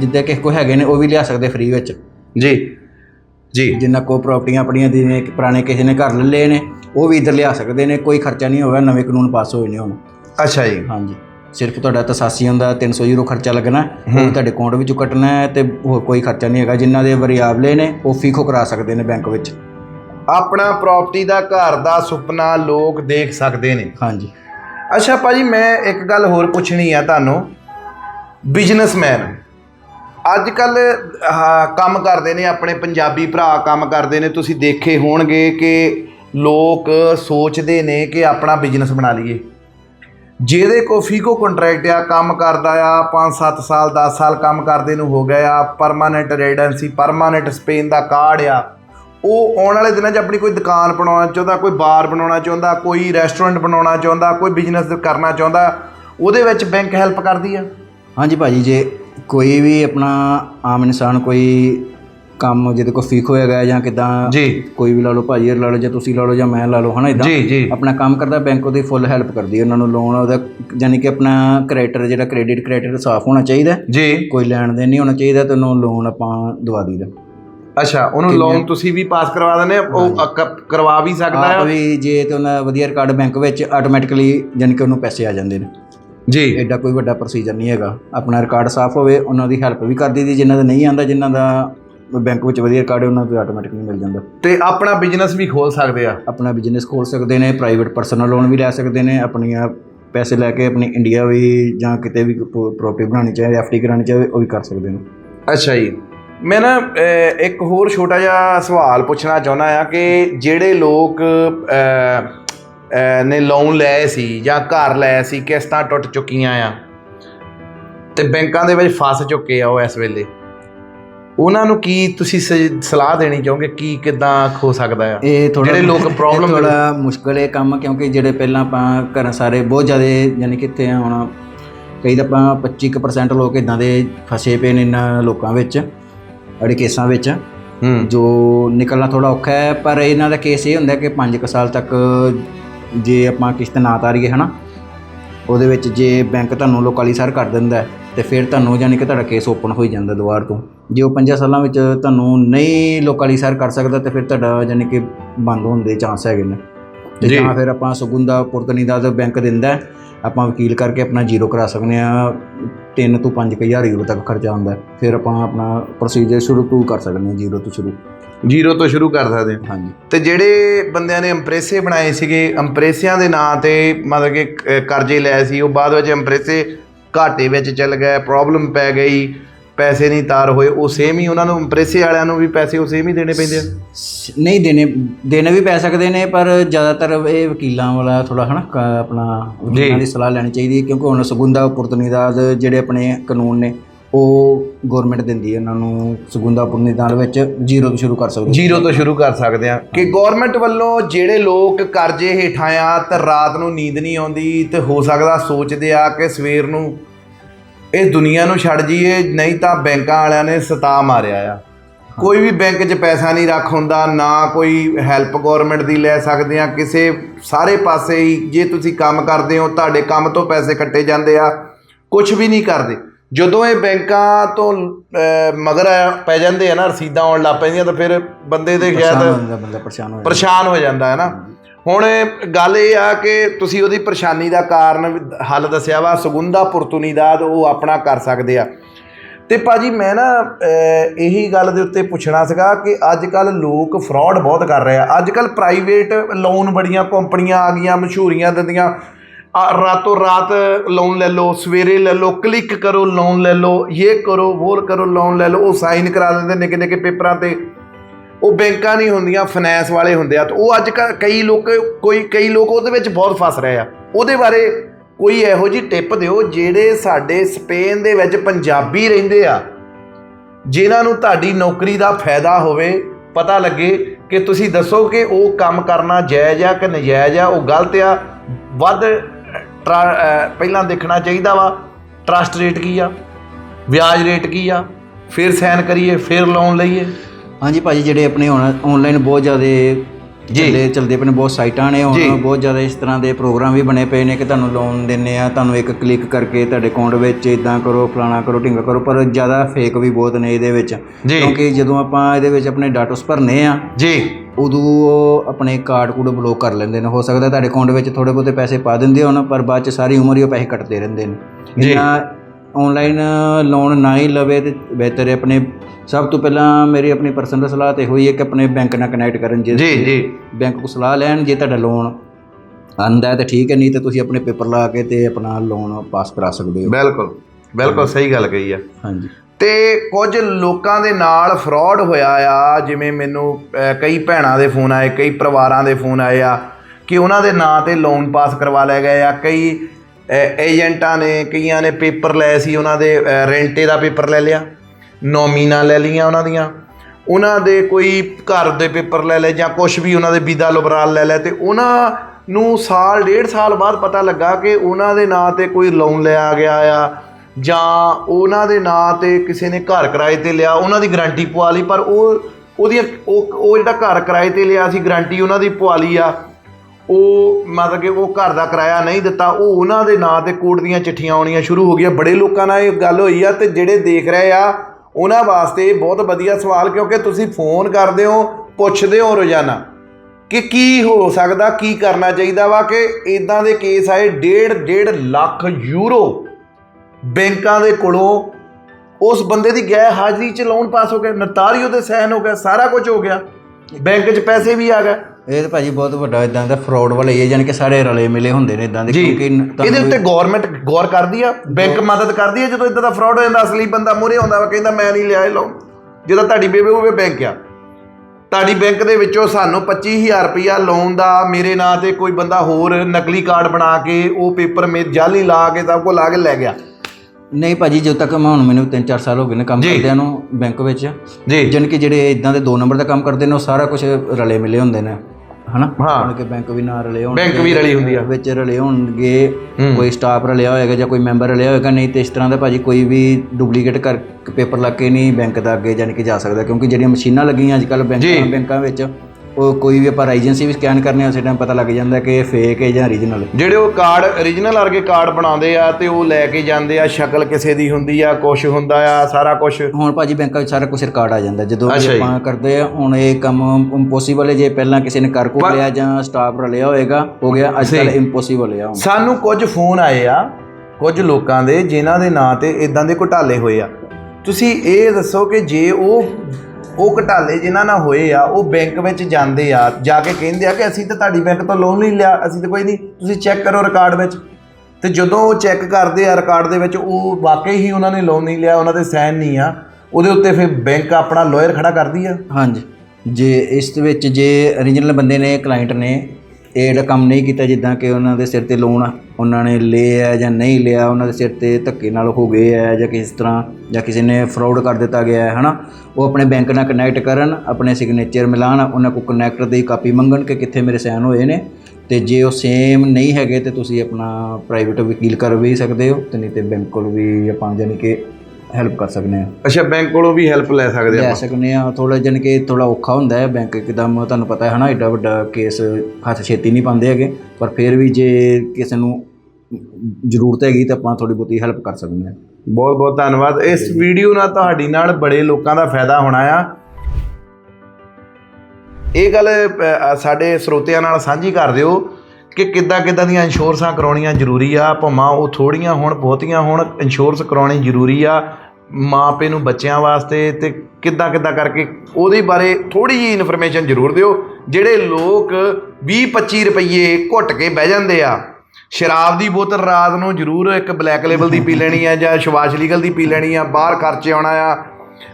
ਜਿੱਦਾਂ ਕਿਸੇ ਕੋ ਹੈਗੇ ਨੇ ਉਹ ਵੀ ਲਿਆ ਸਕਦੇ ਫ੍ਰੀ ਵਿੱਚ। ਜੀ ਜੀ। ਜਿੰਨਾ ਕੋ ਪ੍ਰਾਪਰਟੀਆਂ ਆਪਣੀਆਂ ਜਿਵੇਂ ਕਿ ਪੁਰਾਣੇ ਕਿਸੇ ਨੇ ਘਰ ਲੈ ਲਏ ਨੇ ਉਹ ਵੀ ਇੱਧਰ ਲਿਆ ਸਕਦੇ ਨੇ ਕੋਈ ਖਰਚਾ ਨਹੀਂ ਹੋਗਾ ਨਵੇਂ ਕਾਨੂੰਨ ਪਾਸ ਹੋਏ ਨੇ ਹੁਣ। ਅੱਛਾ ਜੀ। ਹਾਂਜੀ। ਸਿਰਫ ਤੁਹਾਡਾ ਤਸਾਸੀਆਂ ਦਾ 300 ਯੂਰੋ ਖਰਚਾ ਲੱਗਣਾ ਉਹ। ਤੁਹਾਡੇ ਅਕਾਊਂਟ ਵਿੱਚੋਂ ਕੱਟਣਾ ਹੈ ਤੇ ਹੋਰ ਕੋਈ ਖਰਚਾ ਨਹੀਂ ਹੈਗਾ ਜਿਨ੍ਹਾਂ ਦੇ ਵਰੀਆਬਲੇ ਨੇ ਉਹ ਫੀਖੋ ਕਰਾ ਸਕਦੇ ਨੇ ਬੈਂਕ ਵਿੱਚ। ਆਪਣਾ ਪ੍ਰਾਪਰਟੀ ਦਾ ਘਰ ਦਾ ਸੁਪਨਾ ਲੋਕ ਦੇਖ ਸਕਦੇ ਨੇ। ਹਾਂਜੀ। ਅੱਛਾ ਭਾਜੀ ਮੈਂ ਇੱਕ ਗੱਲ ਹੋਰ ਪੁੱਛਣੀ ਆ ਤੁਹਾਨੂੰ। ਬਿਜ਼ਨਸਮੈਨ ਅੱਜ ਕੱਲ ਕੰਮ ਕਰਦੇ ਨੇ ਆਪਣੇ ਪੰਜਾਬੀ ਭਰਾ ਕੰਮ ਕਰਦੇ ਨੇ। ਤੁਸੀਂ ਦੇਖੇ ਹੋਣਗੇ ਕਿ ਲੋਕ ਸੋਚਦੇ ਨੇ ਕਿ ਆਪਣਾ ਬਿਜ਼ਨਸ ਬਣਾ ਲਈਏ। ਜਿਹਦੇ ਕੋ ਫੀਕੋ ਕੰਟਰੈਕਟ ਆ, ਕੰਮ ਕਰਦਾ ਆ 5-7 ਸਾਲ 10 ਸਾਲ ਕੰਮ ਕਰਦੇ ਨੂੰ ਹੋ ਗਿਆ ਆ ਪਰਮਾਨੈਂਟ ਰੈਜ਼ੀਡੈਂਸੀ ਪਰਮਾਨੈਂਟ ਸਪੇਨ ਦਾ ਕਾਰਡ ਆ। ਉਹ ਆਉਣ ਵਾਲੇ ਦਿਨਾਂ 'ਚ ਆਪਣੀ ਕੋਈ ਦੁਕਾਨ ਬਣਾਉਣਾ ਚਾਹੁੰਦਾ, ਕੋਈ ਬਾਰ ਬਣਾਉਣਾ ਚਾਹੁੰਦਾ, ਕੋਈ ਰੈਸਟੋਰੈਂਟ ਬਣਾਉਣਾ ਚਾਹੁੰਦਾ, ਕੋਈ ਬਿਜ਼ਨਸ ਕਰਨਾ ਚਾਹੁੰਦਾ, ਉਹਦੇ ਵਿੱਚ ਬੈਂਕ ਹੈਲਪ ਕਰਦੀ ਆ। ਹਾਂਜੀ ਭਾਜੀ, ਜੇ ਕੋਈ ਵੀ ਆਪਣਾ ਆਮ ਇਨਸਾਨ ਕੋਈ ਕੰਮ ਜਿਹਦੇ ਕੋ ਫੀਕ ਹੋਏਗਾ ਜਾਂ ਕਿਦਾਂ ਜੀ। ਕੋਈ ਵੀ ਲਾ ਲਓ ਭਾਜੀ ਲਾ ਲਓ ਜਾਂ ਤੁਸੀਂ ਲਾ ਲਓ ਜਾਂ ਮੈਂ ਲਾ ਲਓ ਹਨਾ ਇਦਾਂ ਜੀ ਜੀ। ਆਪਣਾ ਕੰਮ ਕਰਦਾ ਬੈਂਕ ਉਹਦੀ ਫੁੱਲ ਹੈਲਪ ਕਰਦੀ ਹੈ ਉਹਨਾਂ ਨੂੰ ਲੋਨ ਉਹਦਾ ਯਾਨੀ ਕਿ ਆਪਣਾ ਕ੍ਰੈਡਿਟ ਜਿਹੜਾ ਕ੍ਰੈਡਿਟ ਕ੍ਰੈਡਿਟ ਸਾਫ਼ ਹੋਣਾ ਚਾਹੀਦਾ ਹੈ। ਜੀ। ਕੋਈ ਲੈਣ ਦੇਣ ਨਹੀਂ ਹੋਣਾ ਚਾਹੀਦਾ ਤੇ ਉਹਨੂੰ ਲੋਨ ਆਪਾਂ ਦਵਾ ਦਈਦਾ। ਅੱਛਾ ਉਹਨੂੰ ਲੋਨ ਤੁਸੀਂ ਵੀ ਪਾਸ ਕਰਵਾ ਦਿੰਦੇ ਆ ਉਹ ਅਕ- ਕਰਵਾ ਵੀ ਸਕਦਾ ਆਪ ਆ ਵੀ ਜੇ ਤੇ ਉਹਨਾਂ ਦਾ ਵਧੀਆ ਰਿਕਾਰਡ ਬੈਂਕ ਵਿੱਚ ਆਟੋਮੈਟਿਕਲੀ ਯਾਨੀ ਕਿ ਉਹਨੂੰ ਪੈਸੇ ਆ ਜਾਂਦੇ ਨੇ। ਜੀ। ਐਡਾ ਕੋਈ ਵੱਡਾ ਪ੍ਰੋਸੀਜਰ ਨਹੀਂ ਹੈਗਾ। ਆਪਣਾ ਰਿਕਾਰਡ ਸਾਫ਼ ਹੋਵੇ ਉਹਨਾਂ ਦੀ ਹੈਲਪ ਵੀ ਕਰ ਦਈਦੀ ਜਿਨ੍ਹਾਂ ਦਾ ਨਹੀਂ ਆਂਦਾ ਜਿਨ੍ਹਾਂ ਦਾ ਬੈਂਕ ਵਿੱਚ ਵਧੀਆ ਰਿਕਾਰਡ ਹੈ ਉਹਨਾਂ ਨੂੰ ਆਟੋਮੈਟਿਕਲੀ ਮਿਲ ਜਾਂਦਾ। ਤੇ ਆਪਣਾ ਬਿਜ਼ਨਸ ਵੀ ਖੋਲ ਸਕਦੇ ਆ? ਆਪਣਾ ਬਿਜ਼ਨਸ ਖੋਲ ਸਕਦੇ ਨੇ ਪ੍ਰਾਈਵੇਟ ਪਰਸਨਲ ਲੋਨ ਵੀ ਲੈ ਸਕਦੇ ਨੇ ਆਪਣੀਆਂ ਪੈਸੇ ਲੈ ਕੇ ਆਪਣੀ ਇੰਡੀਆ ਵੀ ਜਾਂ ਕਿਤੇ ਵੀ ਪ੍ਰੋਪਰਟੀ ਬਣਾਉਣੀ ਚਾਹੇ ਐਫਡੀ ਕਰਾਉਣੀ ਚਾਹੇ ਉਹ ਵੀ ਕਰ ਸਕਦੇ ਨੇ। ਅੱਛਾ ਜੀ। ਮੈਂ ਨਾ ਇੱਕ ਹੋਰ ਛੋਟਾ ਜਿਹਾ ਸਵਾਲ ਪੁੱਛਣਾ ਚਾਹੁੰਦਾ ਆ ਕਿ ਜਿਹੜੇ ਲੋਕ ਨੇ ਲੋਨ ਲਏ ਸੀ ਜਾਂ ਘਰ ਲਏ ਸੀ ਕਿਸ਼ਤਾਂ ਟੁੱਟ ਚੁੱਕੀਆਂ ਆ ਤੇ ਬੈਂਕਾਂ ਦੇ ਵਿੱਚ ਫਸ ਚੁੱਕੇ ਆ ਉਹ ਇਸ ਵੇਲੇ? ਉਹਨਾਂ ਨੂੰ ਕੀ ਤੁਸੀਂ ਸ- ਸਲਾਹ ਦੇਣੀ ਚਾਹੋਗੇ? ਕੀ ਕਿਦਾਂ ਹੋ ਸਕਦਾ ਆ? ਇਹ ਥੋੜਾ ਜਿਹੜੇ ਲੋਕ problem ਥੋੜਾ ਮੁਸ਼ਕਲ ਹੈ ਕੰਮ ਕਿਉਂਕਿ ਜਿਹੜੇ ਪਹਿਲਾਂ ਆਪਾਂ ਘਰਾਂ ਸਾਰੇ ਬਹੁਤ ਜ਼ਿਆਦਾ ਯਾਨੀ ਕਿੱਥੇ ਆ ਹੁਣ ਕਈ ਤਾਂ ਆਪਾਂ 25% ਲੋਕ ਇਦਾਂ ਦੇ ਫਸੇ ਪਏ ਨੇ ਇਹਨਾਂ ਲੋਕਾਂ ਵਿੱਚ ਅੜੇ ਕੇਸਾਂ ਵਿੱਚ। ਹੂੰ। ਜੋ ਨਿਕਲਣਾ ਥੋੜਾ ਔਖਾ ਹੈ ਪਰ ਇਹਨਾਂ ਦਾ ਕੇਸ ਇਹ ਹੁੰਦਾ ਕਿ 5 ਸਾਲ ਤੱਕ ਜੇ ਆਪਾਂ ਕਿਸ਼ਤ ਨਾ ਤਾਰੀਏ ਹਨਾ? ਉਹਦੇ ਵਿੱਚ ਜੇ ਬੈਂਕ ਤੁਹਾਨੂੰ ਲੋਕਾਲੀ ਸਰ ਕਰ ਦਿੰਦਾ ਹੈ, ਤੇ ਫਿਰ ਤੁਹਾਨੂੰ ਯਾਨੀ ਕਿ ਤੁਹਾਡਾ ਕੇਸ ਓਪਨ ਹੋ ਜਾਂਦਾ ਦੁਬਾਰ ਤੋਂ। ਜੇ ਉਹ 5 ਸਾਲਾਂ ਵਿੱਚ ਤੁਹਾਨੂੰ ਨਹੀਂ ਲੋਕਾਲੀ ਸਰ ਕਰ ਸਕਦਾ ਤੇ ਫਿਰ ਤੁਹਾਡਾ ਯਾਨੀ ਕਿ ਬੰਦ ਹੋਣ ਦੇ ਚਾਂਸ ਹੈਗੇ ਨੇ। ਤੇ ਜੀ। ਫਿਰ ਆਪਾਂ ਸੁਗੁੰਦਾ ਪੁਰਤਨੀ ਦਾ ਬੈਂਕ ਦਿੰਦਾ ਆਪਾਂ ਵਕੀਲ ਕਰਕੇ ਆਪਣਾ ਜ਼ੀਰੋ ਕਰਾ ਸਕਦੇ ਆ 3 ਤੋਂ 5000 ਯੂਰੋ ਤੱਕ ਖਰਚਾ ਆਉਂਦਾ। ਫਿਰ ਆਪਾਂ ਆਪਣਾ ਪ੍ਰੋਸੀਜਰ ਸ਼ੁਰੂ ਤੋਂ ਕਰ ਸਕਦੇ ਹਾਂ ਜ਼ੀਰੋ ਤੋਂ ਸ਼ੁਰੂ। ਜ਼ੀਰੋ ਤੋਂ ਸ਼ੁਰੂ ਕਰ ਸਕਦੇ ਹੋ। ਹਾਂਜੀ। ਤੇ ਜਿਹੜੇ ਬੰਦਿਆਂ ਨੇ ਅੰਪ੍ਰੇਸੇ ਬਣਾਏ ਸੀਗੇ ਅੰਪ੍ਰੇਸਿਆਂ ਦੇ ਨਾਂ ਤੇ ਮਤਲਬ ਕਿ ਕ- ਕਰਜ਼ੇ ਲਏ ਸੀ ਉਹ ਬਾਅਦ ਵਿੱਚ ਅੰਪ੍ਰੇਸੇ ਘਾਟੇ ਵਿੱਚ ਚੱਲ ਗਏ ਪ੍ਰੋਬਲਮ ਪੈ ਗਈ ਪੈਸੇ ਨਹੀਂ ਤਾਰ ਹੋਏ ਉਹ ਸੇਮ ਹੀ ਉਹਨਾਂ ਨੂੰ ਪੈਸੇ ਵਾਲਿਆਂ ਨੂੰ ਵੀ ਪੈਸੇ ਉਹ ਸੇਮ ਹੀ ਦੇਣੇ ਪੈਂਦੇ ਆ। ਸ- ਨਹੀਂ ਦੇਣੇ ਦੇਣੇ ਵੀ ਪੈ ਸਕਦੇ ਨੇ ਪਰ ਜ਼ਿਆਦਾਤਰ ਇਹ ਵਕੀਲਾਂ ਵਾਲਾ ਥੋੜਾ ਹਨਾ ਕ- ਆਪਣਾ ਵਕੀਲਾਂ ਦੀ ਸਲਾਹ ਲੈਣੀ ਚਾਹੀਦੀ ਹੈ ਕਿਉਂਕਿ ਹੁਣ ਸਗੁੰਦਾ ਉਪਰਤਨੀਦਾਦ ਜਿਹੜੇ ਆਪਣੇ ਕਾਨੂੰਨ ਨੇ ਉਹ ਗਵਰਨਮੈਂਟ ਦਿੰਦੀ ਹੈ ਉਹਨਾਂ ਨੂੰ ਸਗੁੰਦਾ ਉਪਰਤਨੀਦਾਦ ਵਿੱਚ ਜ਼ੀਰੋ ਤੋਂ ਸ਼ੁਰੂ ਕਰ ਸਕਦੇ ਜ਼ੀਰੋ ਤੋਂ ਸ਼ੁਰੂ ਕਰ ਸਕਦੇ ਆ ਕਿ ਗਵਰਨਮੈਂਟ ਵੱਲੋਂ ਜਿਹੜੇ ਲੋਕ ਕਰਜ਼ੇ ਹੇਠਾਂ ਆ ਤੇ ਰਾਤ ਨੂੰ ਨੀਂਦ ਨਹੀਂ ਆਉਂਦੀ ਤੇ ਹੋ ਸਕਦਾ ਸੋਚਦੇ ਆ ਕਿ ਸਵੇਰ ਨੂੰ ਇਹ ਦੁਨੀਆ ਨੂੰ ਛੱਡ ਜੀਏ ਨਹੀਂ ਤਾਂ ਬੈਂਕਾਂ ਵਾਲਿਆਂ ਨੇ ਸਤਾ ਮਾਰਿਆ ਆ। ਕੋਈ ਵੀ ਬੈਂਕ 'ਚ ਪੈਸਾ ਨਹੀਂ ਰੱਖ ਹੁੰਦਾ ਨਾ ਕੋਈ ਹੈਲਪ ਗਵਰਨਮੈਂਟ ਦੀ ਲੈ ਸਕਦੇ ਆ ਕਿਸੇ ਸਾਰੇ ਪਾਸੇ ਹੀ ਜੇ ਤੁਸੀਂ ਕੰਮ ਕਰਦੇ ਹੋ ਤੁਹਾਡੇ ਕੰਮ ਤੋਂ ਪੈਸੇ ਕੱਟੇ ਜਾਂਦੇ ਆ ਕੁਝ ਵੀ ਨਹੀਂ ਕਰਦੇ। ਜਦੋਂ ਇਹ ਬੈਂਕਾਂ ਤੋਂ ਮਗਰ ਆ- ਪੈ ਜਾਂਦੇ ਆ ਨਾ ਰਸੀਦਾਂ ਆਉਣ ਲੱਗ ਪੈਂਦੀਆਂ ਤਾਂ ਫਿਰ ਬੰਦੇ ਦੇ ਬੰਦਾ ਪਰੇਸ਼ਾਨ ਹੋ ਜਾਂਦਾ। ਪਰੇਸ਼ਾਨ ਹੋ ਜਾਂਦਾ ਹੈ ਨਾ? ਹੁਣ ਗੱਲ ਇਹ ਆ ਕਿ ਤੁਸੀਂ ਉਹਦੀ ਪਰੇਸ਼ਾਨੀ ਦਾ ਕਾਰਨ ਹੱਲ ਦੱਸਿਆ ਵਾ ਸੁਗੰਧਾ ਪੁਰਤੁਨੀਦਾਦ ਉਹ ਆਪਣਾ ਕਰ ਸਕਦੇ ਆ। ਤੇ ਭਾਜੀ ਮੈਂ ਨਾ ਇਹੀ ਗੱਲ ਦੇ ਉੱਤੇ ਪੁੱਛਣਾ ਸੀਗਾ ਕਿ ਅੱਜ ਕੱਲ ਲੋਕ ਫਰਾਡ ਬਹੁਤ ਕਰ ਰਹੇ ਆ। ਅੱਜ ਕੱਲ ਪ੍ਰਾਈਵੇਟ ਲੋਨ ਬੜੀਆਂ ਕੰਪਨੀਆਂ ਆ ਗਈਆਂ ਮਸ਼ਹੂਰੀਆਂ ਦਿੰਦੀਆਂ ਰਾਤੋਂ ਰਾਤ ਲੋਨ ਲੈ ਲਓ, ਸਵੇਰੇ ਲੈ ਲਓ ਕਲਿੱਕ ਕਰੋ ਲੋਨ ਲੈ ਲਓ ਇਹ ਕਰੋ ਉਹ ਕਰੋ ਲੋਨ ਲੈ ਲਓ, ਉਹ ਸਾਈਨ ਕਰਾ ਦਿੰਦੇ ਨਿੱਕੇ ਨਿੱਕੇ ਪੇਪਰਾਂ ਤੇ। ਉਹ ਬੈਂਕਾਂ ਨਹੀਂ ਹੁੰਦੀਆਂ ਫਾਈਨੈਂਸ ਵਾਲੇ ਹੁੰਦੇ ਆ। ਤੇ ਉਹ ਅੱਜ ਕੱਲ੍ਹ ਕਈ ਲੋਕ, ਕੋਈ, ਕਈ ਲੋਕ ਉਹਦੇ ਵਿੱਚ ਬਹੁਤ ਫਸ ਰਹੇ ਆ। ਉਹਦੇ ਬਾਰੇ ਕੋਈ ਇਹੋ ਜੀ ਟਿਪ ਦਿਓ ਜਿਹੜੇ ਸਾਡੇ ਸਪੇਨ ਦੇ ਵਿੱਚ ਪੰਜਾਬੀ ਰਹਿੰਦੇ ਆ, ਜਿਨ੍ਹਾਂ ਨੂੰ ਤੁਹਾਡੀ ਨੌਕਰੀ ਦਾ ਫਾਇਦਾ ਹੋਵੇ, ਪਤਾ ਲੱਗੇ ਕਿ ਤੁਸੀਂ ਦੱਸੋ ਕਿ ਉਹ ਕੰਮ ਕਰਨਾ ਜਾਇਜ਼ ਆ ਕਿ ਨਜਾਇਜ਼ ਆ, ਉਹ ਗਲਤ ਆ, ਵੱਧ ਪਹਿਲਾਂ ਦੇਖਣਾ ਚਾਹੀਦਾ ਵਾ ਟਰਸਟ ਰੇਟ ਕੀ ਆ ਵਿਆਜ ਰੇਟ ਕੀ ਆ ਫਿਰ ਸਾਈਨ ਕਰੀਏ ਫਿਰ ਲੋਨ ਲਈਏ ਹਾਂਜੀ ਭਾਜੀ ਜਿਹੜੇ ਆਪਣੇ ਆਨਲਾਈਨ ਬਹੁਤ ਜ਼ਿਆਦਾ ਜੀ। ਚੱਲੇ ਚੱਲਦੇ ਪਏ ਨੇ ਬਹੁਤ ਸਾਈਟਾਂ ਨੇ। ਹੁਣ ਬਹੁਤ ਜ਼ਿਆਦਾ ਇਸ ਤਰ੍ਹਾਂ ਦੇ ਪ੍ਰੋਗਰਾਮ ਵੀ ਬਣੇ ਪਏ ਨੇ ਕਿ ਤੁਹਾਨੂੰ ਲੋਨ ਦਿੰਨੇ ਆ ਤੁਹਾਨੂੰ ਇੱਕ ਕਲਿੱਕ ਕਰਕੇ ਤੁਹਾਡੇ ਅਕਾਊਂਟ ਵਿੱਚ ਇਦਾਂ ਕਰੋ ਫਲਾਣਾ ਕਰੋ ਢਿੰਗਾ ਕਰੋ ਪਰ ਜ਼ਿਆਦਾ ਫੇਕ ਵੀ ਬਹੁਤ ਨੇ ਇਹਦੇ ਵਿੱਚ। ਕਿਉਂਕਿ ਜਦੋਂ ਆਪਾਂ ਇਹਦੇ ਵਿੱਚ ਆਪਣੇ ਡਾਟਾਸ ਭਰਨੇ ਆ ਜੀ ਉਦੋਂ ਉਹ ਆਪਣੇ ਕਾਰਡ ਕੂਡ ਬਲੌਕ ਕਰ ਲੈਂਦੇ ਨੇ। ਹੋ ਸਕਦਾ ਤੁਹਾਡੇ ਅਕਾਊਂਟ ਵਿੱਚ ਥੋੜੇ ਬਹੁਤੇ ਪੈਸੇ ਪਾ ਦਿੰਦੇ ਹੋਣ ਪਰ ਬਾਅਦ ਚ ਸਾਰੀ ਉਮਰ ਹੀ ਉਹ ਪੈਸੇ ਕੱਟਦੇ ਰਹਿੰਦੇ ਨੇ। ਜੀ। ਆਨਲਾਈਨ ਲੋਨ ਨਾ ਹੀ ਲਵੇ ਤੇ ਬਿਹਤਰ ਹੈ। ਆਪਣੇ ਸਭ ਤੋਂ ਪਹਿਲਾਂ ਮੇਰੀ ਆਪਣੀ ਪਰਸਨਲ ਸਲਾਹ ਤੇ ਹੋਈ ਹੈ ਕਿ ਆਪਣੇ ਬੈਂਕ ਨਾਲ ਕਨੈਕਟ ਕਰਨ ਜੇ ਜੀ ਜੀ। ਬੈਂਕ ਕੋ ਸਲਾਹ ਲੈਣ ਜੇ ਤੁਹਾਡਾ ਲੋਨ ਆਂਦਾ ਹੈ ਤਾਂ ਠੀਕ ਹੈ ਨਹੀਂ ਤਾਂ ਤੁਸੀਂ ਆਪਣੇ ਪੇਪਰ ਲਾ ਕੇ ਤੇ ਆਪਣਾ ਲੋਨ ਪਾਸ ਕਰਾ ਸਕਦੇ ਹੋ। ਬਿਲਕੁਲ ਬਿਲਕੁਲ ਸਹੀ ਗੱਲ ਕਹੀ ਆ। ਹਾਂਜੀ। ਤੇ ਕੁਝ ਲੋਕਾਂ ਦੇ ਨਾਲ ਫਰਾਡ ਹੋਇਆ ਆ, ਜਿਵੇਂ ਮੈਨੂੰ ਕਈ ਭੈਣਾਂ ਦੇ ਫੋਨ ਆਏ, ਕਈ ਪਰਿਵਾਰਾਂ ਦੇ ਫੋਨ ਆਏ ਆ, ਕਿ ਉਹਨਾਂ ਦੇ ਨਾਂ ਤੇ ਲੋਨ ਪਾਸ ਕਰਵਾ ਲਏ ਗਏ ਆ, ਕਈ ਏਜੰਟਾਂ ਨੇ, ਕਈਆਂ ਨੇ ਪੇਪਰ ਲਏ ਸੀ, ਉਹਨਾਂ ਦੇ ਰੈਂਟੇ ਦਾ ਪੇਪਰ ਲੈ ਲਿਆ, ਨੋਮੀਨਾ ਲੈ ਲਈਆਂ ਉਹਨਾਂ ਦੀਆਂ, ਉਹਨਾਂ ਦੇ ਕੋਈ ਘਰ ਦੇ ਪੇਪਰ ਲੈ ਲਏ ਜਾਂ ਕੁਝ ਵੀ ਉਹਨਾਂ ਦੇ ਵੀਜ਼ਾ ਲਿਬਰਾਲ ਲੈ ਲਏ, ਤੇ ਉਹਨਾਂ ਨੂੰ ਸਾਲ, ਡੇਢ ਸਾਲ ਬਾਅਦ ਪਤਾ ਲੱਗਾ ਕਿ ਉਹਨਾਂ ਦੇ ਨਾਂ ਤੇ ਕੋਈ ਲੋਨ ਲਿਆ ਗਿਆ ਆ ਜਾਂ ਉਹਨਾਂ ਦੇ ਨਾਂ ਤੇ ਕਿਸੇ ਨੇ ਘਰ ਕਿਰਾਏ ਤੇ ਲਿਆ, ਉਹਨਾਂ ਦੀ ਗਾਰੰਟੀ ਪਵਾ ਲਈ, ਪਰ ਉਹ, ਉਹਦੀਆਂ, ਉਹ ਉਹ ਜਿਹੜਾ ਘਰ ਕਿਰਾਏ ਤੇ ਲਿਆ ਸੀ ਗਾਰੰਟੀ ਉਹਨਾਂ ਦੀ ਪਵਾ ਲਈ ਆ। ਉਹ ਮਤਲਬ ਕਿ ਉਹ ਘਰ ਦਾ ਕਿਰਾਇਆ ਨਹੀਂ ਦਿੱਤਾ, ਉਹ ਉਹਨਾਂ ਦੇ ਨਾਂ ਤੇ ਕੋਰਟ ਦੀਆਂ ਚਿੱਠੀਆਂ ਆਉਣੀਆਂ ਸ਼ੁਰੂ ਹੋ ਗਈਆਂ। ਬੜੇ ਲੋਕਾਂ ਨਾਲ ਇਹ ਗੱਲ ਹੋਈ ਆ ਤੇ ਜਿਹੜੇ ਦੇਖ ਰਹੇ ਆ, ਉਹਨਾਂ ਵਾਸਤੇ ਇਹ ਬਹੁਤ ਵਧੀਆ ਸਵਾਲ, ਕਿਉਂਕਿ ਤੁਸੀਂ ਫੋਨ ਕਰਦੇ ਹੋ, ਪੁੱਛਦੇ ਹੋ ਰੋਜ਼ਾਨਾ ਕਿ ਕੀ ਹੋ ਸਕਦਾ, ਕੀ ਕਰਨਾ ਚਾਹੀਦਾ ਵਾ ਕਿ ਇਦਾਂ ਦੇ ਕੇਸ ਆਏ ਡੇਢ ਡੇਢ ਲੱਖ ਯੂਰੋ ਬੈਂਕਾਂ ਦੇ ਕੋਲੋਂ ਉਸ ਬੰਦੇ ਦੀ ਗੈਰ ਹਾਜ਼ਰੀ ਚ ਲੋਨ ਪਾਸ ਹੋ ਗਿਆ ਨਤਾਰੀਓ ਦੇ ਸਾਈਨ ਹੋ ਗਿਆ ਸਾਰਾ ਕੁਝ ਹੋ ਗਿਆ। ਬੈਂਕ 'ਚ ਪੈਸੇ ਵੀ ਆ ਗਏ। ਇਹ ਤਾਂ ਭਾਜੀ ਬਹੁਤ ਵੱਡਾ ਇਦਾਂ ਦਾ ਫਰਾਡ ਵਾਲੇ ਇਹ ਜਾਣੀ ਕਿ ਸਾਰੇ ਰਲੇ ਮਿਲੇ ਹੁੰਦੇ ਨੇ ਇਦਾਂ ਦੇ ਜੀ ਇਹਦੇ ਉੱਤੇ ਗਵਰਨਮੈਂਟ ਗੌਰ ਕਰਦੀ ਆ ਬੈਂਕ ਮਦਦ ਕਰਦੀ ਆ ਜਦੋਂ ਇਦਾਂ ਦਾ ਫਰਾਡ ਹੋ ਜਾਂਦਾ ਅਸਲੀ ਬੰਦਾ ਮੂਹਰੇ ਆਉਂਦਾ ਵਾ ਕਹਿੰਦਾ ਮੈਂ ਨਹੀਂ ਲਿਆ ਇਹ ਲੋਨ ਜਦੋਂ ਤੁਹਾਡੀ ਬੇਬੇ ਹੋਵੇ ਬੈਂਕ ਆ ਤੁਹਾਡੀ ਬੈਂਕ ਦੇ ਵਿੱਚੋਂ ਸਾਨੂੰ 25000 ਰੁਪਇਆ ਲੋਨ ਦਾ ਮੇਰੇ ਨਾਂ ਤੇ ਕੋਈ ਬੰਦਾ ਹੋਰ ਨਕਲੀ ਕਾਰਡ ਬਣਾ ਕੇ ਉਹ ਪੇਪਰ ਮੇ ਜਾਲੀ ਲਾ ਕੇ ਸਭ ਕੋ ਲਾ ਕੇ ਲੈ ਗਿਆ। ਨਹੀਂ ਭਾਜੀ ਜਦੋਂ ਤੱਕ ਮੈਂ ਹੁਣ ਮੈਨੂੰ 3-4 ਸਾਲ ਹੋ ਗਏ ਨੇ ਕੰਮ ਜੀ। ਕਰਦਿਆਂ ਨੂੰ ਬੈਂਕ ਵਿੱਚ ਜੀ ਜਾਣੀ ਕਿ ਜਿਹੜੇ ਇਦਾਂ ਦੇ 2 ਨੰਬਰ ਦਾ ਕੰਮ ਕਰਦੇ ਨੇ ਉਹ ਸਾਰਾ ਕੁਝ ਰਲੇ ਮਿਲੇ ਹੁੰਦੇ ਨੇ ਹਨਾ ਹਾਂ। ਜਾਣੀ ਕਿ ਬੈਂਕ ਵੀ ਨਾਲ ਰਲੇ ਹੋਣਗੇ ਬੈਂਕ ਵੀ ਰਲੀ ਹੁੰਦੀ ਆ। ਵਿੱਚ ਰਲੇ ਹੋਣਗੇ ਹੂੰ। ਕੋਈ ਸਟਾਫ ਰਲਿਆ ਹੋਏਗਾ ਜਾਂ ਕੋਈ ਮੈਂਬਰ ਰਲਿਆ ਹੋਏਗਾ ਨਹੀਂ ਤੇ ਇਸ ਤਰ੍ਹਾਂ ਦਾ ਭਾਜੀ ਕੋਈ ਵੀ ਡੁਪਲੀਕੇਟ ਕਰ ਪੇਪਰ ਲਾ ਕੇ ਨਹੀਂ ਬੈਂਕ ਦਾ ਅੱਗੇ ਜਾਣੀ ਕਿ ਜਾ ਸਕਦਾ ਕਿਉਂਕਿ ਜਿਹੜੀਆਂ ਮਸ਼ੀਨਾਂ ਲੱਗੀਆਂ ਅੱਜ ਕੱਲ ਜੀ। ਬੈਂਕਾਂ ਬੈਂਕਾਂ ਵਿੱਚ ਉਹ ਕੋਈ ਵੀ ਆਪਾਂ ਏਜੰਸੀ ਵੀ ਸਕੈਨ ਕਰਨੇ ਆ ਉਸੇ ਟਾਈਮ ਪਤਾ ਲੱਗ ਜਾਂਦਾ ਕਿ ਇਹ ਫੇਕ ਹੈ ਜਾਂ ਓਰੀਜਨਲ ਹੈ ਜਿਹੜੇ ਉਹ ਕਾਰਡ origignal ਵਰਗੇ ਕਾਰਡ ਬਣਾਉਂਦੇ ਆ ਤੇ ਉਹ ਲੈ ਕੇ ਜਾਂਦੇ ਆ ਸ਼ਕਲ ਕਿਸੇ ਦੀ ਹੁੰਦੀ ਆ ਕੁਝ ਹੁੰਦਾ ਆ ਸਾਰਾ ਕੁਝ ਹੁਣ ਭਾਜੀ ਬੈਂਕਾਂ ਵਿੱਚ ਸਾਰਾ ਕੁਝ ਰਿਕਾਰਡ ਆ ਜਾਂਦਾ ਜਦੋਂ ਵੀ ਅੱਛਾ ਜੀ। ਆਪਾਂ ਕਰਦੇ ਆ ਹੁਣ ਇਹ ਕੰਮ ਇੰਪੋਸੀਬਲ ਹੈ ਜੇ ਪਹਿਲਾਂ ਕਿਸੇ ਨੇ ਕਰ ਕੋ ਲਿਆ ਜਾਂ ਸਟਾਫ ਰਲਿਆ ਹੋਏਗਾ ਹੋ ਗਿਆ ਅੱਜ ਕੱਲ ਸਹੀ। ਇੰਪੋਸੀਬਲ ਹੈ ਹੁਣ ਸਾਨੂੰ ਕੁਝ ਫੋਨ ਆਏ ਆ ਕੁਝ ਲੋਕਾਂ ਦੇ ਜਿਨ੍ਹਾਂ ਦੇ ਨਾਂ ਤੇ ਇਦਾਂ ਦੇ ਘੁਟਾਲੇ ਹੋਏ ਆ ਤੁਸੀਂ ਇਹ ਦੱਸੋ ਕਿ ਜੇ ਉਹ ਉਹ ਘਟਾਲੇ ਜਿਨ੍ਹਾਂ ਨਾਲ ਹੋਏ ਆ, ਉਹ ਬੈਂਕ ਵਿੱਚ ਜਾਂਦੇ ਆ, ਜਾ ਕੇ ਕਹਿੰਦੇ ਆ ਕਿ ਅਸੀਂ ਤਾਂ ਤੁਹਾਡੀ ਬੈਂਕ ਤੋਂ ਲੋਨ ਨਹੀਂ ਲਿਆ, ਅਸੀਂ ਤਾਂ ਕੋਈ ਨਹੀਂ, ਤੁਸੀਂ ਚੈੱਕ ਕਰੋ ਰਿਕਾਰਡ ਵਿੱਚ। ਤੇ ਜਦੋਂ ਉਹ ਚੈੱਕ ਕਰਦੇ ਆ ਰਿਕਾਰਡ ਦੇ ਵਿੱਚ, ਉਹ ਵਾਕਈ ਹੀ ਉਹਨਾਂ ਨੇ ਲੋਨ ਨਹੀਂ ਲਿਆ, ਉਹਨਾਂ ਦੇ ਸਾਈਨ ਨਹੀਂ ਆ, ਉਹਦੇ ਉੱਤੇ ਫਿਰ ਬੈਂਕ ਆਪਣਾ ਲਾਇਰ ਖੜਾ ਕਰਦੀ ਆ। ਹਾਂਜੀ। ਜੇ ਇਸ ਦੇ ਵਿੱਚ ਜੇ ਓਰੀਜਨਲ ਬੰਦੇ ਨੇ ਕਲਾਇੰਟ ਨੇ, ਇਹ ਜਿਹੜਾ ਕੰਮ ਨਹੀਂ ਕੀਤਾ ਜਿੱਦਾਂ ਕਿ ਉਹਨਾਂ ਦੇ ਸਿਰ ਤੇ ਲੋਨ ਆ ਉਹਨਾਂ ਨੇ ਲਿਆ ਜਾਂ ਨਹੀਂ ਲਿਆ, ਉਹਨਾਂ ਦੇ ਸਿਰ ਤੇ ਧੱਕੇ ਨਾਲ ਹੋ ਗਏ ਹੈ ਜਾਂ ਕਿਸ ਤਰ੍ਹਾਂ ਜਾਂ ਕਿਸੇ ਨੇ ਫਰਾਡ ਕਰ ਦਿੱਤਾ ਗਿਆ ਹੈ, ਹਨਾ? ਉਹ ਆਪਣੇ ਬੈਂਕ ਨਾਲ ਕਨੈਕਟ ਕਰਨ, ਆਪਣੇ ਸਿਗਨੇਚਰ ਮਿਲਾਣ ਉਹਨਾਂ ਕੋਲ ਕਨੈਕਟਰ ਦੀ ਕਾਪੀ ਮੰਗਣ ਕਿ ਕਿੱਥੇ ਮੇਰੇ ਸਾਈਨ ਹੋਏ ਨੇ। ਤੇ ਜੇ ਉਹ ਸੇਮ ਨਹੀਂ ਹੈਗੇ ਤੇ ਤੁਸੀਂ ਆਪਣਾ ਪ੍ਰਾਈਵੇਟ ਵਕੀਲ ਕਰ ਵੀ ਸਕਦੇ ਹੋ ਤੇ ਨਹੀਂ ਤੇ ਬੈਂਕ ਕੋਲ ਵੀ ਆਪਾਂ ਜਾਣੀ ਕਿ ਹੈਲਪ ਕਰ ਸਕਦੇ ਹਾਂ ਅੱਛਾ ਬੈਂਕ ਕੋਲੋਂ ਵੀ ਹੈਲਪ ਲੈ ਸਕਦੇ ਲੈ ਆਪਾਂ? ਸਕਦੇ ਆ। ਥੋੜਾ ਜਨ ਕਿ ਥੋੜਾ ਔਖਾ ਹੁੰਦਾ ਹੈ ਬੈਂਕ ਇੱਕਦਮ। ਤੁਹਾਨੂੰ ਪਤਾ ਹੈ ਨਾ ਐਡਾ ਵੱਡਾ ਕੇਸ ਹੱਥ ਛੇਤੀ ਨਹੀਂ ਪਾਉਂਦੇ ਹੈਗੇ। ਪਰ ਫਿਰ ਵੀ ਜੇ ਕਿਸੇ ਨੂੰ ਜ਼ਰੂਰਤ ਹੈਗੀ ਤਾਂ ਆਪਾਂ ਥੋੜੀ ਬਹੁਤੀ ਹੈਲਪ ਕਰ ਸਕਦੇ ਹਾਂ ਬਹੁਤ ਬਹੁਤ ਧੰਨਵਾਦ। ਇਸ ਵੀਡੀਓ ਨਾਲ ਤੁਹਾਡੀ ਨਾਲ ਬੜੇ ਲੋਕਾਂ ਦਾ ਫਾਇਦਾ ਹੋਣਾ ਆ। ਇਹ ਗੱਲ ਅ, ਸਾਡੇ ਸਰੋਤਿਆਂ ਨਾਲ ਸਾਂਝੀ ਕਰ ਦਿਓ। ਕਿ ਕਿੱਦਾਂ ਕਿੱਦਾਂ ਦੀਆਂ ਇੰਸ਼ੋਰੈਂਸਾਂ ਕਰਾਉਣੀਆਂ ਜ਼ਰੂਰੀ ਆ, ਭਾਵੇਂ ਉਹ ਥੋੜੀਆਂ ਹੋਣ, ਬਹੁਤੀਆਂ ਹੋਣ ਇੰਸ਼ੋਰੈਂਸ ਕਰਾਉਣੀ ਜ਼ਰੂਰੀ ਆ ਮਾਪੇ ਨੂੰ ਬੱਚਿਆਂ ਵਾਸਤੇ ਤੇ ਕਿੱਦਾਂ ਕਿੱਦਾਂ ਕਰਕੇ ਉਹਦੇ ਬਾਰੇ ਥੋੜੀ ਜਿਹੀ ਇਨਫੋਰਮੇਸ਼ਨ ਜ਼ਰੂਰ ਦਿਓ, ਜਿਹੜੇ ਲੋਕ 20 25 ਰੁਪਏ ਘੁੱਟ ਕੇ ਬਹਿ ਜਾਂਦੇ ਆ। ਸ਼ਰਾਬ ਦੀ ਬੋਤਲ ਰਾਤ ਨੂੰ ਜ਼ਰੂਰ ਇੱਕ ਬਲੈਕ ਲੈਵਲ ਦੀ ਪੀ ਲੈਣੀ ਆ ਜਾਂ ਸ਼ਵਾਸ਼ ਲੀਗਲ ਦੀ ਪੀ ਲੈਣੀ ਆ, ਬਾਹਰ ਖਰਚੇ ਆਉਣਾ ਆ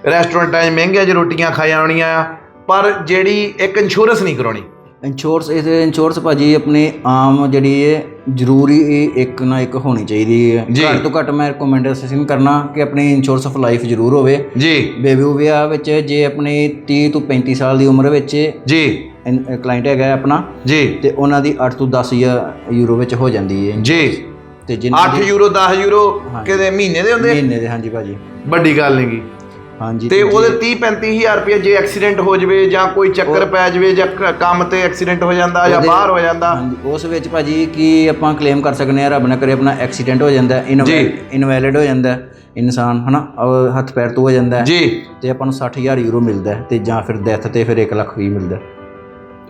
ਰੈਸਟੋਰੈਂਟਾਂ 'ਚ ਮਹਿੰਗੀਆਂ ਜਿਹੀ ਰੋਟੀਆਂ ਖਾ ਆਉਣੀਆਂ ਆ, ਪਰ ਜਿਹੜੀ ਇੱਕ ਇੰਸ਼ੋਰੈਂਸ ਨਹੀਂ ਕਰਾਉਣੀ ਇੰਸ਼ੋਰੈਂਸ ਇਹ ਇੰਸ਼ੋਰੈਂਸ ਭਾਜੀ ਆਪਣੀ ਆਮ ਜਿਹੜੀ ਹੈ ਜ਼ਰੂਰੀ ਇਹ ਇੱਕ ਨਾ ਇੱਕ ਹੋਣੀ ਚਾਹੀਦੀ ਹੈ। ਘੱਟ ਤੋਂ ਘੱਟ ਮੈਂ ਰეკਮੈਂਡੇਸ਼ਨ ਕਰਨਾ ਕਿ ਆਪਣੀ ਇੰਸ਼ੋਰੈਂਸ ਆਫ ਲਾਈਫ ਜ਼ਰੂਰ ਹੋਵੇ। ਜੀ। ਬੇਬੀ ਵਿਆਹ ਵਿੱਚ ਜੇ ਆਪਣੀ 30 ਤੋਂ 35 ਸਾਲ ਦੀ ਉਮਰ ਵਿੱਚ ਜੀ। ਕਲਾਇੰਟ ਹੈਗਾ ਆਪਣਾ ਜੀ। ਤੇ ਉਹਨਾਂ ਦੀ 8 ਤੋਂ 10 ਯੂਰੋ ਵਿੱਚ ਹੋ ਜਾਂਦੀ ਹੈ। ਜੀ। ਤੇ ਜਿਨ੍ਹਾਂ 8 ਯੂਰੋ 10 ਯੂਰੋ ਕਿਤੇ ਮਹੀਨੇ ਦੇ ਹੁੰਦੇ ਮਹੀਨੇ ਦੇ ਹਾਂਜੀ ਭਾਜੀ। ਵੱਡੀ ਗੱਲ ਨਹੀਂਗੀ ਹਾਂਜੀ ਤੇ ਉਹਦੇ 30 35000 ਰੁਪਏ ਜੇ ਐਕਸੀਡੈਂਟ ਹੋ ਜਵੇ ਜਾਂ ਕੋਈ ਚੱਕਰ ਪੈ ਜਵੇ ਜਾਂ ਕ- ਕੰਮ ਤੇ ਐਕਸੀਡੈਂਟ ਹੋ ਜਾਂਦਾ ਜਾਂ ਉਹਦੇ- ਬਾਹਰ ਹੋ ਜਾਂਦਾ। ਹਾਂਜੀ ਉਸ ਵਿੱਚ ਭਾਜੀ ਕੀ ਆਪਾਂ ਕਲੇਮ ਕਰ ਸਕਨੇ ਆ ਰੱਬ ਨਾ ਕਰੇ ਆਪਣਾ ਐਕਸੀਡੈਂਟ ਹੋ ਜਾਂਦਾ ਜੀ। ਇਨਵੈਲਿਡ ਹੋ ਜਾਂਦਾ ਹੈ ਇਨਸਾਨ ਹਨਾ ਉਹ ਹੱਥ ਪੈਰ ਤੋਂ ਹੋ ਜਾਂਦਾ। ਹੈ ਜੀ। ਤੇ ਆਪਾਂ ਨੂੰ 60000 ਯੂਰੋ ਮਿਲਦਾ ਹੈ ਤੇ ਜਾਂ ਫਿਰ ਡੈਥ ਤੇ ਫਿਰ 1 ਲੱਖ ਵੀ ਮਿਲਦਾ।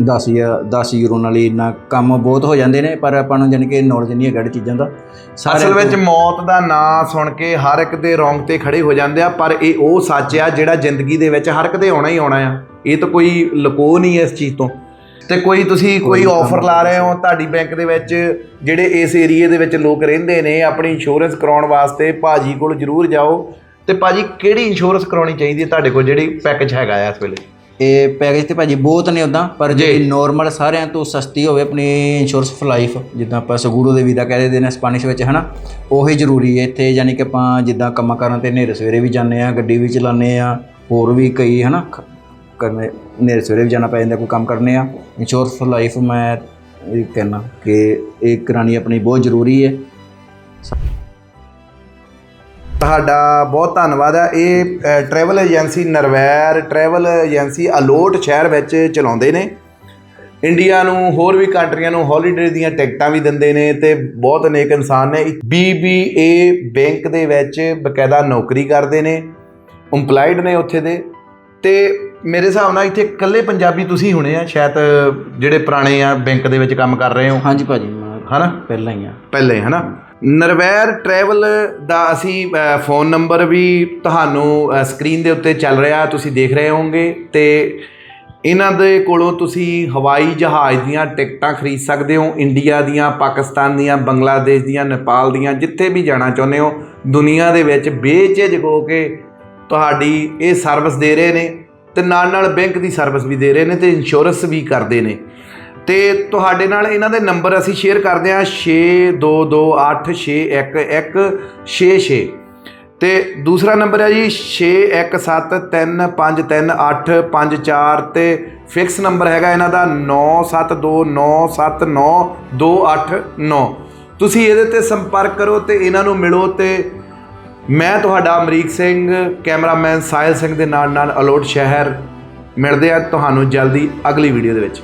10 ਜਾਂ 10 ਯੂਰੋ ਨਾਲ ਹੀ ਇੰਨਾ ਕੰਮ ਬਹੁਤ ਹੋ ਜਾਂਦੇ ਨੇ ਪਰ ਆਪਾਂ ਨੂੰ ਜਾਣੀ ਕਿ ਨੌਲੇਜ ਨਹੀਂ ਹੈਗਾ ਇਹ ਚੀਜ਼ਾਂ ਦਾ। ਅਸਲ ਵਿੱਚ ਮੌਤ ਦਾ ਨਾਂ ਸੁਣ ਕੇ ਹਰ ਇੱਕ ਦੇ ਰੌਂਗ ਤੇ ਖੜੇ ਹੋ ਜਾਂਦੇ ਆ ਪਰ ਇਹ ਉਹ ਸੱਚ ਆ ਜਿਹੜਾ ਜ਼ਿੰਦਗੀ ਦੇ ਵਿੱਚ ਹਰ ਇੱਕ ਦੇ ਆਉਣਾ ਹੀ ਆਉਣਾ ਆ। ਇਹ ਤਾਂ ਕੋਈ ਲਕੋ ਨਹੀਂ ਇਸ ਚੀਜ਼ ਤੋਂ। ਤੇ ਕੋਈ ਤੁਸੀਂ ਕੋਈ ਆਫਰ ਲਾ ਰਹੇ ਹੋ ਤੁਹਾਡੀ ਬੈਂਕ ਦੇ ਵਿੱਚ ਜਿਹੜੇ ਇਸ ਏਰੀਏ ਦੇ ਵਿੱਚ ਲੋਕ ਰਹਿੰਦੇ ਨੇ ਆਪਣੀ ਇੰਸ਼ੋਰੈਂਸ ਕਰਾਉਣ ਵਾਸਤੇ ਭਾਜੀ ਕੋਲ ਜ਼ਰੂਰ ਜਾਓ। ਤੇ ਭਾਜੀ ਕਿਹੜੀ ਇੰਸ਼ੋਰੈਂਸ ਕਰਾਉਣੀ ਚਾਹੀਦੀ ਹੈ ਤੁਹਾਡੇ ਕੋਲ ਜਿਹੜੀ ਪੈਕੇਜ ਹੈਗਾ ਆ ਇਸ ਵੇਲੇ? ਇਹ ਪੈਕੇਜ ਤੇ ਭਾਜੀ ਬਹੁਤ ਨੇ ਉਦਾਂ ਪਰ ਜਿਹੜੀ ਨੋਰਮਲ ਸਾਰਿਆਂ ਤੋਂ ਸਸਤੀ ਹੋਵੇ ਆਪਣੀ ਇੰਸ਼ੋਰੈਂਸ ਫॉर ਲਾਈਫ ਜਿੱਦਾਂ ਆਪਾਂ ਸਗੂਰੋ ਦੇ ਵੀਜ਼ਾ ਕਹਿੰਦੇ ਨੇ ਸਪੈਨਿਸ਼ ਵਿੱਚ ਹਨਾ? ਉਹੀ ਜ਼ਰੂਰੀ ਹੈ ਇੱਥੇ ਯਾਨੀ ਕਿ ਆਪਾਂ ਜਿੱਦਾਂ ਕੰਮਾਂ ਕਰਨ ਤੇ ਹਨੇਰੇ ਸਵੇਰੇ ਵੀ ਜਾਂਦੇ ਆ ਗੱਡੀ ਵੀ ਚਲਾਉਂਦੇ ਆ ਹੋਰ ਵੀ ਕਈ ਹਨਾ? ਕਰਨੇ ਹਨੇਰੇ ਸਵੇਰੇ ਵੀ ਜਾਣਾ ਪੈ ਜਾਂਦਾ ਕੋਈ ਕੰਮ ਕਰਨੇ ਆ। ਇੰਸ਼ੋਰੈਂਸ ਫॉर ਲਾਈਫ ਮੈਂ ਇਹ ਕਹਿਣਾ ਕਿ ਇਹ ਕਰਾਣੀ ਆਪਣੀ ਬਹੁਤ ਜ਼ਰੂਰੀ ਹੈ। ਤੁਹਾਡਾ ਬਹੁਤ ਧੰਨਵਾਦ ਹੈ ਇਹ travel agency Narvair travel agency allot ਸ਼ਹਿਰ ਵਿੱਚ ਚਲਾਉਂਦੇ ਨੇ। ਇੰਡੀਆ ਨੂੰ ਹੋਰ ਵੀ ਕੰਟਰੀਆਂ ਨੂੰ ਹੌਲੀਡੇ ਦੀਆਂ ਟਿਕਟਾਂ ਵੀ ਦਿੰਦੇ ਨੇ ਤੇ ਬਹੁਤ ਨੇਕ ਇਨਸਾਨ ਨੇ। BBA ਬੈਂਕ ਦੇ ਵਿੱਚ ਬਕਾਇਦਾ ਨੌਕਰੀ ਕਰਦੇ ਨੇ ਏਮਪਲਾਈਡ ਨੇ ਉੱਥੇ ਦੇ। ਤੇ ਮੇਰੇ ਹਿਸਾਬ ਨਾਲ ਇੱਥੇ ਇਕੱਲੇ ਪੰਜਾਬੀ ਤੁਸੀਂ ਹੋਣੇ ਆ ਸ਼ਾਇਦ ਜਿਹੜੇ ਪੁਰਾਣੇ ਆ ਬੈਂਕ ਦੇ ਵਿੱਚ ਕੰਮ ਕਰ ਰਹੇ ਹੋ। ਹਾਂਜੀ ਭਾਜੀ ਹਨਾ? ਪਹਿਲਾਂ ਹੀ ਆ। ਪਹਿਲੇ ਹਨਾ? ਨਰਵੈਰ ਟਰੈਵਲ ਦਾ ਅਸੀਂ ਫੋਨ ਨੰਬਰ ਵੀ ਤੁਹਾਨੂੰ ਸਕਰੀਨ ਦੇ ਉੱਤੇ ਚੱਲ ਰਿਹਾ, ਤੁਸੀਂ ਦੇਖ ਰਹੇ ਹੋਵੋਗੇ। ਤੇ ਇਹਨਾਂ ਦੇ ਕੋਲੋਂ ਤੁਸੀਂ ਹਵਾਈ ਜਹਾਜ਼ ਦੀਆਂ ਟਿਕਟਾਂ ਖਰੀਦ ਸਕਦੇ ਹੋ। ਇੰਡੀਆ ਦੀਆਂ, ਪਾਕਿਸਤਾਨ ਦੀਆਂ, ਬੰਗਲਾਦੇਸ਼ ਦੀਆਂ, ਨੇਪਾਲ ਦੀਆਂ, ਜਿੱਥੇ ਵੀ ਜਾਣਾ ਚਾਹੁੰਦੇ ਹੋ। ਦੁਨੀਆ ਦੇ ਵਿੱਚ ਬੇਝਿਜਕ ਹੋ ਕੇ ਤੁਹਾਡੀ ਇਹ ਸਰਵਿਸ ਦੇ ਰਹੇ ਨੇ ਤੇ ਨਾਲ ਨਾਲ ਬੈਂਕ ਦੀ ਸਰਵਿਸ ਵੀ ਦੇ ਰਹੇ ਨੇ ਤੇ ਇੰਸ਼ੋਰੈਂਸ ਵੀ ਕਰਦੇ ਨੇ। ਤੇ ਤੁਹਾਡੇ ਨਾਲ ਇਹਨਾਂ ਦੇ ਨੰਬਰ ਅਸੀਂ ਸ਼ੇਅਰ ਕਰਦੇ ਹਾਂ 6228611166 ਤੇ ਦੂਸਰਾ ਨੰਬਰ ਹੈ ਜੀ 6173538554 ਤੇ ਫਿਕਸ ਨੰਬਰ ਹੈਗਾ ਇਹਨਾਂ ਦਾ 9729799289 ਤੁਸੀਂ ਇਹਦੇ ਤੇ ਸੰਪਰਕ ਕਰੋ ਤੇ ਇਹਨਾਂ ਨੂੰ ਮਿਲੋ ਤੇ ਮੈਂ ਤੁਹਾਡਾ ਅਮਰੀਕ ਸਿੰਘ, ਕੈਮਰਾਮੈਨ ਸਾਹਿਲ ਸਿੰਘ ਦੇ ਨਾਲ ਨਾਲ ਅਲੋਟ ਸ਼ਹਿਰ। ਮਿਲਦੇ ਆ ਤੁਹਾਨੂੰ ਜਲਦੀ ਅਗਲੀ ਵੀਡੀਓ ਦੇ ਵਿੱਚ।